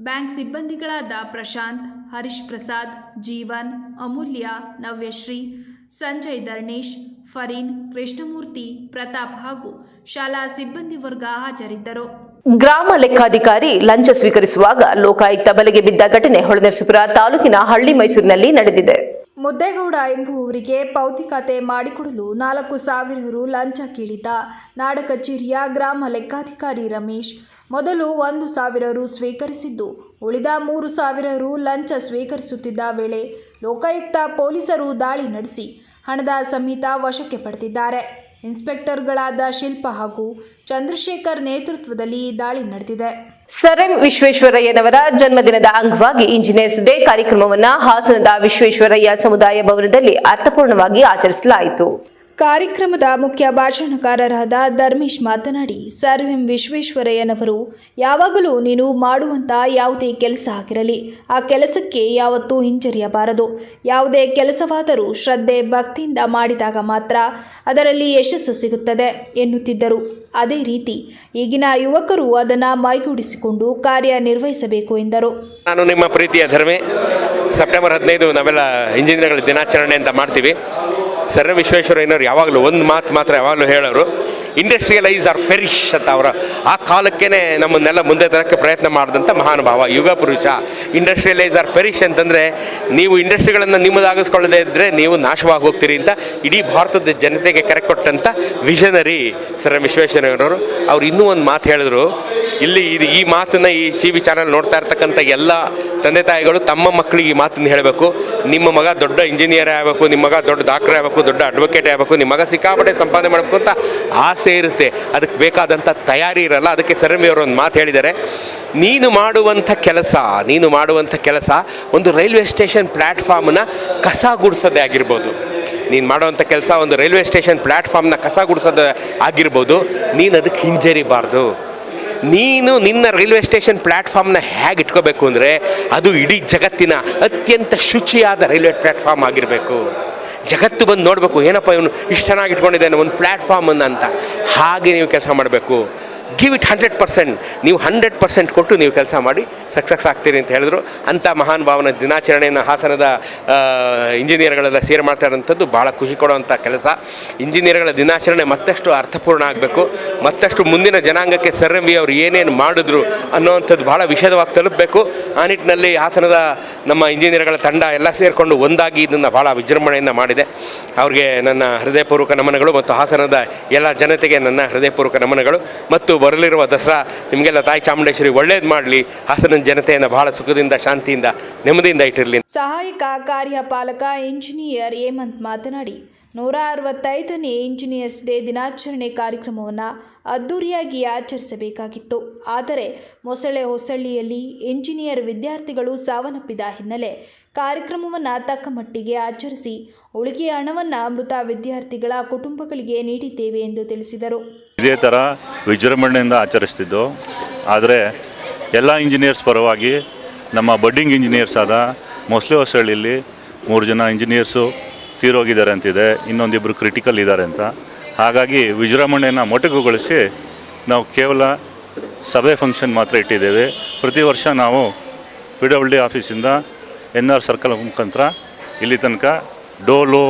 ಬ್ಯಾಂಕ್ ಸಿಬ್ಬಂದಿಗಳಾದ ಪ್ರಶಾಂತ್ ಹರೀಶ್ ಪ್ರಸಾದ್ ಜೀವನ್ ಅಮೂಲ್ಯ ನವ್ಯಶ್ರೀ ಸಂಜಯ್ ಧರ್ಣೇಶ್ ಫರೀನ್ ಕೃಷ್ಣಮೂರ್ತಿ ಪ್ರತಾಪ್ ಹಾಗೂ ಶಾಲಾ ಸಿಬ್ಬಂದಿ ವರ್ಗ ಹಾಜರಿದ್ದರು. ಗ್ರಾಮ ಲೆಕ್ಕಾಧಿಕಾರಿ ಲಂಚ ಸ್ವೀಕರಿಸುವಾಗ ಲೋಕಾಯುಕ್ತ ಬಲೆಗೆ ಬಿದ್ದ ಘಟನೆ ಹೊಳೆನರಸೀಪುರ ತಾಲೂಕಿನ ಹಳ್ಳಿ ಮೈಸೂರಿನಲ್ಲಿ ನಡೆದಿದೆ. ಮುದ್ದೇಗೌಡ ಎಂಬುವವರಿಗೆ ಪೌತಿ ಖಾತೆ ಮಾಡಿಕೊಡಲು ನಾಲ್ಕು ಸಾವಿರ ರು ಲಂಚ ಕೇಳಿದ್ದ ನಾಡ ಕಚೇರಿಯ ಗ್ರಾಮ ಲೆಕ್ಕಾಧಿಕಾರಿ ರಮೇಶ್ ಮೊದಲು ಒಂದು ಸಾವಿರ ರು ಸ್ವೀಕರಿಸಿದ್ದು, ಉಳಿದ ಮೂರು ಸಾವಿರ ರು ಲಂಚ ಸ್ವೀಕರಿಸುತ್ತಿದ್ದ ವೇಳೆ ಲೋಕಾಯುಕ್ತ ಪೊಲೀಸರು ದಾಳಿ ನಡೆಸಿ ಹಣದ ಸಮೇತ ವಶಕ್ಕೆ ಪಡೆದಿದ್ದಾರೆ. ಇನ್ಸ್ಪೆಕ್ಟರ್ಗಳಾದ ಶಿಲ್ಪ ಹಾಗೂ ಚಂದ್ರಶೇಖರ್ ನೇತೃತ್ವದಲ್ಲಿ ದಾಳಿ ನಡೆದಿದೆ. ಸರ್ ವಿಶ್ವೇಶ್ವರಯ್ಯನವರ ಜನ್ಮದಿನದ ಅಂಗವಾಗಿ ಇಂಜಿನಿಯರ್ಸ್ ಡೇ ಕಾರ್ಯಕ್ರಮವನ್ನು ಹಾಸನದ ವಿಶ್ವೇಶ್ವರಯ್ಯ ಸಮುದಾಯ ಭವನದಲ್ಲಿ ಅರ್ಥಪೂರ್ಣವಾಗಿ ಆಚರಿಸಲಾಯಿತು. ಕಾರ್ಯಕ್ರಮದ ಮುಖ್ಯ ಭಾಷಣಕಾರರಾದ ಧರ್ಮೇಶ್ ಮಾತನಾಡಿ ಸರ್ ಎಂ ವಿಶ್ವೇಶ್ವರಯ್ಯನವರು, ಯಾವಾಗಲೂ ನೀನು ಮಾಡುವಂಥ ಯಾವುದೇ ಕೆಲಸ ಆಗಿರಲಿ, ಆ ಕೆಲಸಕ್ಕೆ ಯಾವತ್ತೂ ಹಿಂಜರಿಯಬಾರದು. ಯಾವುದೇ ಕೆಲಸವಾದರೂ ಶ್ರದ್ಧೆ ಭಕ್ತಿಯಿಂದ ಮಾಡಿದಾಗ ಮಾತ್ರ ಅದರಲ್ಲಿ ಯಶಸ್ಸು ಸಿಗುತ್ತದೆ, ಎನ್ನುತ್ತಿದ್ದರು. ಅದೇ ರೀತಿ, ಈಗಿನ ಯುವಕರು ಅದನ್ನು ಮೈಗೂಡಿಸಿಕೊಂಡು ಕಾರ್ಯನಿರ್ವಹಿಸಬೇಕು ಎಂದರು. ನಾನು ನಿಮ್ಮ ಪ್ರೀತಿಯ ಧರ್ಮೆ. ಸೆಪ್ಟೆಂಬರ್ ಹದಿನೈದು ನಾವೆಲ್ಲ ಇಂಜಿನಿಯರ್ಗಳ ದಿನಾಚರಣೆ ಅಂತ ಮಾಡ್ತೀವಿ. ಸರ್ ವಿಶ್ವೇಶ್ವರಯ್ಯನವ್ರು ಯಾವಾಗಲೂ ಒಂದು ಮಾತು ಮಾತ್ರ ಯಾವಾಗಲೂ ಹೇಳೋರು. ಇಂಡಸ್ಟ್ರಿಯಲೈಸ್ ಆರ್ ಪೆರಿಶ್ ಅಂತ ಅವರ. ಆ ಕಾಲಕ್ಕೇ ನಮ್ಮನ್ನೆಲ್ಲ ಮುಂದೆ ತರೋಕ್ಕೆ ಪ್ರಯತ್ನ ಮಾಡಿದಂಥ ಮಹಾನುಭಾವ, ಯುಗ ಪುರುಷ. ಇಂಡಸ್ಟ್ರಿಯಲೈಸ್ ಆರ್ ಪೆರಿಶ್ ಅಂತಂದರೆ ನೀವು ಇಂಡಸ್ಟ್ರಿಗಳನ್ನು ನಿಮ್ಮದಾಗಿಸ್ಕೊಳ್ಳದೇ ಇದ್ದರೆ ನೀವು ನಾಶವಾಗಿ ಹೋಗ್ತೀರಿ ಅಂತ ಇಡೀ ಭಾರತದ ಜನತೆಗೆ ಕರೆ ಕೊಟ್ಟಂಥ ವಿಷನರಿ ಸರ್ ಎಂ ವಿಶ್ವೇಶ್ವರಯ್ಯನವರು. ಅವ್ರು ಇನ್ನೂ ಒಂದು ಮಾತು ಹೇಳಿದ್ರು. ಇಲ್ಲಿ ಇದು ಈ ಮಾತನ್ನು ಈ ಟಿ ವಿ ಚಾನಲ್ ನೋಡ್ತಾ ಇರ್ತಕ್ಕಂಥ ಎಲ್ಲ ತಂದೆ ತಾಯಿಗಳು ತಮ್ಮ ಮಕ್ಕಳಿಗೆ ಈ ಮಾತನ್ನು ಹೇಳಬೇಕು. ನಿಮ್ಮ ಮಗ ದೊಡ್ಡ ಇಂಜಿನಿಯರ್ ಆಗಬೇಕು, ನಿಮ್ಮ ಮಗ ದೊಡ್ಡ ಡಾಕ್ಟರ್ ಆಗಬೇಕು, ದೊಡ್ಡ ಅಡ್ವೊಕೇಟ್ ಆಗಬೇಕು, ನಿಮ್ಮ ಮಗ ಸಿಕ್ಕಾಪಟ್ಟೆ ಸಂಪಾದನೆ ಮಾಡಬೇಕು ಅಂತ ಆಸೆ ಇರುತ್ತೆ. ಅದಕ್ಕೆ ಬೇಕಾದಂಥ ತಯಾರಿ ಇರಲ್ಲ. ಅದಕ್ಕೆ ಸರಮಿ ಅವರು ಒಂದು ಮಾತು ಹೇಳಿದ್ದಾರೆ. ನೀನು ಮಾಡುವಂಥ ಕೆಲಸ, ನೀನು ಮಾಡುವಂಥ ಕೆಲಸ ಒಂದು ರೈಲ್ವೆ ಸ್ಟೇಷನ್ ಪ್ಲ್ಯಾಟ್ಫಾರ್ಮ್ನ ಕಸ ಗುಡಿಸೋದೇ ಆಗಿರ್ಬೋದು. ನೀನು ಮಾಡುವಂಥ ಕೆಲಸ ಒಂದು ರೈಲ್ವೆ ಸ್ಟೇಷನ್ ಪ್ಲ್ಯಾಟ್ಫಾರ್ಮ್ನ ಕಸ ಗುಡಿಸೋದು ಆಗಿರ್ಬೋದು. ನೀನು ಅದಕ್ಕೆ ಹಿಂಜರಿಬಾರ್ದು. ನೀನು ನಿನ್ನ ರೈಲ್ವೆ ಸ್ಟೇಷನ್ ಪ್ಲ್ಯಾಟ್ಫಾರ್ಮ್ನ ಹೇಗೆ ಇಟ್ಕೋಬೇಕು ಅಂದರೆ ಅದು ಇಡೀ ಜಗತ್ತಿನ ಅತ್ಯಂತ ಶುಚಿಯಾದ ರೈಲ್ವೆ ಪ್ಲ್ಯಾಟ್ಫಾರ್ಮ್ ಆಗಿರಬೇಕು. ಜಗತ್ತು ಬಂದು ನೋಡಬೇಕು, ಏನಪ್ಪ ಇವನು ಇಷ್ಟು ಚೆನ್ನಾಗಿ ಇಟ್ಕೊಂಡಿದ್ದಾನೆ, ಒಂದು ಪ್ಲ್ಯಾಟ್ಫಾರ್ಮನ್ನು ಅಂತ. ಹಾಗೆ ನೀವು ಕೆಲಸ ಮಾಡಬೇಕು. ಗಿವ್ ಇಟ್ ಹಂಡ್ರೆಡ್ ಪರ್ಸೆಂಟ್ ನೀವು ಹಂಡ್ರೆಡ್ ಪರ್ಸೆಂಟ್ ಕೊಟ್ಟು ನೀವು ಕೆಲಸ ಮಾಡಿ ಸಕ್ಸಸ್ ಆಗ್ತೀರಿ ಅಂತ ಹೇಳಿದ್ರು. ಅಂಥ ಮಹಾನ್ ಭಾವನ ದಿನಾಚರಣೆಯನ್ನು ಹಾಸನದ ಇಂಜಿನಿಯರ್ಗಳೆಲ್ಲ ಸೇರಿ ಮಾಡ್ತಾ ಇರೋಂಥದ್ದು ಭಾಳ ಖುಷಿ ಕೊಡುವಂಥ ಕೆಲಸ. ಇಂಜಿನಿಯರ್ಗಳ ದಿನಾಚರಣೆ ಮತ್ತಷ್ಟು ಅರ್ಥಪೂರ್ಣ ಆಗಬೇಕು. ಮತ್ತಷ್ಟು ಮುಂದಿನ ಜನಾಂಗಕ್ಕೆ ಸರ್ ಎಂ ಅವರು ಏನೇನು ಮಾಡಿದ್ರು ಅನ್ನೋವಂಥದ್ದು ಭಾಳ ವಿಷದವಾಗಿ ತಲುಪಬೇಕು. ಆ ನಿಟ್ಟಿನಲ್ಲಿ ಹಾಸನದ ನಮ್ಮ ಇಂಜಿನಿಯರ್ಗಳ ತಂಡ ಎಲ್ಲ ಸೇರಿಕೊಂಡು ಒಂದಾಗಿ ಇದನ್ನು ಭಾಳ ವಿಜೃಂಭಣೆಯಿಂದ ಮಾಡಿದೆ. ಅವ್ರಿಗೆ ನನ್ನ ಹೃದಯಪೂರ್ವಕ ನಮನಗಳು ಮತ್ತು ಹಾಸನದ ಎಲ್ಲ ಜನತೆಗೆ ನನ್ನ ಹೃದಯಪೂರ್ವಕ ನಮನಗಳು. ಮತ್ತು ಬರಲಿರುವ ದಸರಾ, ನಿಮಗೆಲ್ಲ ತಾಯಿ ಚಾಮುಂಡೇಶ್ವರಿ ಒಳ್ಳೇದು ಮಾಡಲಿ. ಹಾಸನ ಜನತೆಯನ್ನು ಬಹಳ ಸುಖದಿಂದ, ಶಾಂತಿಯಿಂದ, ನೆಮ್ಮದಿಯಿಂದ ಇಟ್ಟಿರಲಿ. ಸಹಾಯಕ ಕಾರ್ಯಪಾಲಕ ಇಂಜಿನಿಯರ್ ಹೇಮಂತ್ ಮಾತನಾಡಿ, ನೂರ ಅರವತ್ತೈದನೇ ಇಂಜಿನಿಯರ್ಸ್ ಡೇ ದಿನಾಚರಣೆ ಕಾರ್ಯಕ್ರಮವನ್ನು ಅದ್ದೂರಿಯಾಗಿ ಆಚರಿಸಬೇಕಾಗಿತ್ತು. ಆದರೆ, ಮೊಸಳೆ ಹೊಸಳ್ಳಿಯಲ್ಲಿ ಇಂಜಿನಿಯರ್ ವಿದ್ಯಾರ್ಥಿಗಳು ಸಾವನ್ನಪ್ಪಿದ ಹಿನ್ನೆಲೆ ಕಾರ್ಯಕ್ರಮವನ್ನು ತಕ್ಕ ಮಟ್ಟಿಗೆ ಆಚರಿಸಿ ಉಳಿಕೆಯ ಹಣವನ್ನು ಮೃತ ವಿದ್ಯಾರ್ಥಿಗಳ ಕುಟುಂಬಗಳಿಗೆ ನೀಡಿದ್ದೇವೆ ಎಂದು ತಿಳಿಸಿದರು. ಇದೇ ಥರ ವಿಜೃಂಭಣೆಯಿಂದ ಆಚರಿಸ್ತಿದ್ದು. ಆದರೆ ಎಲ್ಲ ಇಂಜಿನಿಯರ್ಸ್ ಪರವಾಗಿ ನಮ್ಮ ಬಡ್ಡಿಂಗ್ ಇಂಜಿನಿಯರ್ಸ್ ಆದ ಮೊಸಳೆ ಹೊಸಳ್ಳಿಲಿ ಮೂರು ಜನ ಇಂಜಿನಿಯರ್ಸು ತೀರೋಗಿದ್ದಾರೆ ಅಂತಿದೆ. ಇನ್ನೊಂದಿಬ್ಬರು ಕ್ರಿಟಿಕಲ್ ಇದ್ದಾರೆ ಅಂತ. ಹಾಗಾಗಿ ವಿಜೃಂಭಣೆಯನ್ನು ಮೊಟಕುಗೊಳಿಸಿ ನಾವು ಕೇವಲ ಸಭೆ ಫಂಕ್ಷನ್ ಮಾತ್ರ ಇಟ್ಟಿದ್ದೇವೆ. ಪ್ರತಿ ವರ್ಷ ನಾವು ಪಿ ಡಬ್ಲ್ಯೂ ಡಿ ಆಫೀಸಿಂದ ಎನ್ ಆರ್ ಸರ್ಕಲ್ ಮುಖಾಂತರ ಇಲ್ಲಿ ತನಕ ಡೋಲು